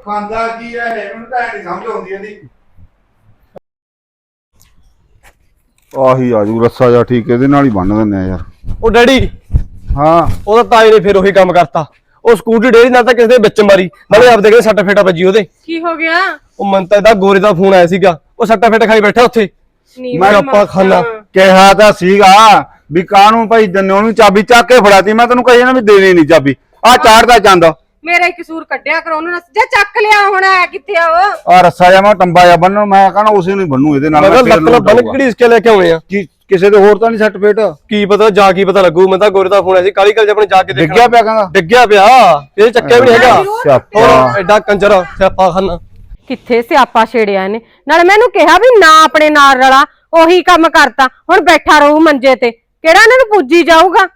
ਖਾਂਦਾ ਕੀ ਹੈ? ਇਹ ਮੈਨੂੰ ਤਾਂ ਐ ਨਹੀਂ ਸਮਝ ਆਉਂਦੀ ਇਹਦੀ। ਆਹੀ ਆਜੂ ਰੱਸਾ ਜਾ ਠੀਕ ਇਹਦੇ ਨਾਲ ਹੀ ਬੰਨ ਦਿੰਦੇ ਆ ਯਾਰ। ਉਹ ਡੈਡੀ ਹਾਂ। ਉਹਦਾ ਤਾਏ ਨੇ ਫਿਰ ਉਹੀ ਕੰਮ ਕਰਤਾ। ਉਹ ਸਕੂਟਰੀ ਡੇਰੀ ਨਾਲ ਤਾਂ ਕਿਸੇ ਦੇ ਵਿੱਚ ਮਾਰੀ ਨਾਲੇ ਆਪਦੇ ਕਿਹਦੇ ਸੱਟ ਫੇਟਾ ਵੱਜੀ ਉਹਦੇ। ਕੀ ਹੋ ਗਿਆ? ਉਹ ਮਨ ਤਾਂ ਇਹਦਾ ਗੋਰੇ ਦਾ ਫੋਨ ਆਇਆ ਸੀਗਾ ਉਹ ਸੱਟਾ ਫੇਟਾ ਖਾਈ ਬੈਠਾ ਉੱਥੇ। ਮੈਂ ਆਪਾਂ ਖਾਨਾ ਕਿਹਾ ਤਾਂ ਸੀਗਾ ਵੀ ਕਾਹਨੂੰ ਭਾਈ ਦੰਨਿਓ ਨੂੰ ਚਾਬੀ ਚੱਕ ਕੇ ਫੜਾਤੀ ਮੈਂ ਤੈਨੂੰ ਕਹੀ ਨਾ ਵੀ ਦੇਣੀ ਨਹੀਂ ਚਾਬੀ। ਆ ਚਾੜਦਾ ਚੰਦ। ਮੇਰਾ ਹੀ ਕਸੂਰ ਕੱਢਿਆ ਕਰੋ ਉਹਨੂੰ ਜੇ ਚੱਕ ਲਿਆ ਹੁਣ ਹੈ ਕਿੱਥੇ ਆ ਉਹ? ਆ ਰੱਸਾ ਜਾ ਮੈਂ ਟੰਬਾ ਜਾ ਬੰਨੋ ਮੈਂ ਕਹਣਾ ਉਸੇ ਨੂੰ ਹੀ ਬੰਨੂ ਇਹਦੇ ਨਾਲ ਮੈਂ ਕਿਹਾ ਲੱਕ ਲੱਕ। ਕਿਹੜੀ ਇਸਕੇ ਲੈ ਕੇ ਆਉਣੇ ਆ? ਕੀ ਕਿਸੇ ਦੇ ਹੋਰ ਤਾਂ ਨਹੀਂ ਸੱਟ ਫੇਟ? ਕੀ ਪਤਾ ਜਾ ਕੀ ਪਤਾ ਲੱਗੂ ਮੈਂ ਤਾਂ ਗੋਰੇ ਦਾ ਫੋਨ ਆਇਆ ਸੀ ਕਾਲੀ ਕਾਲੀ ਆਪਣੇ ਜਾ ਕੇ ਦੇਖਣਾ ਡਿੱਗਿਆ ਪਿਆ ਕਹਿੰਦਾ? ਡਿੱਗਿਆ ਪਿਆ ਇਹ ਚੱਕਿਆ ਵੀ ਨਹੀਂ ਹੈਗਾ। ਹੋਰ ਐਡਾ ਕੰਜਰ ਸਿਆਪਾ ਖਾਨਾ। ਕਿੱਥੇ ਸਿਆਪਾ ਛੇੜਿਆ ਇਹਨੇ? ਨਾਲੇ ਮੈਨੂੰ ਕਿਹਾ ਵੀ ਨਾ ਆਪਣੇ ਨਾਲ ਰਲਾ ਉਹੀ ਕੰਮ ਕਰਤਾ ਹੁਣ ਬੈਠਾ ਰਹੂ ਮੰਜੇ ਤੇ। ਕਿਹੜਾ ਇਹਨਾਂ ਨੂੰ ਪੁੱਜੀ ਜਾਊਗਾ?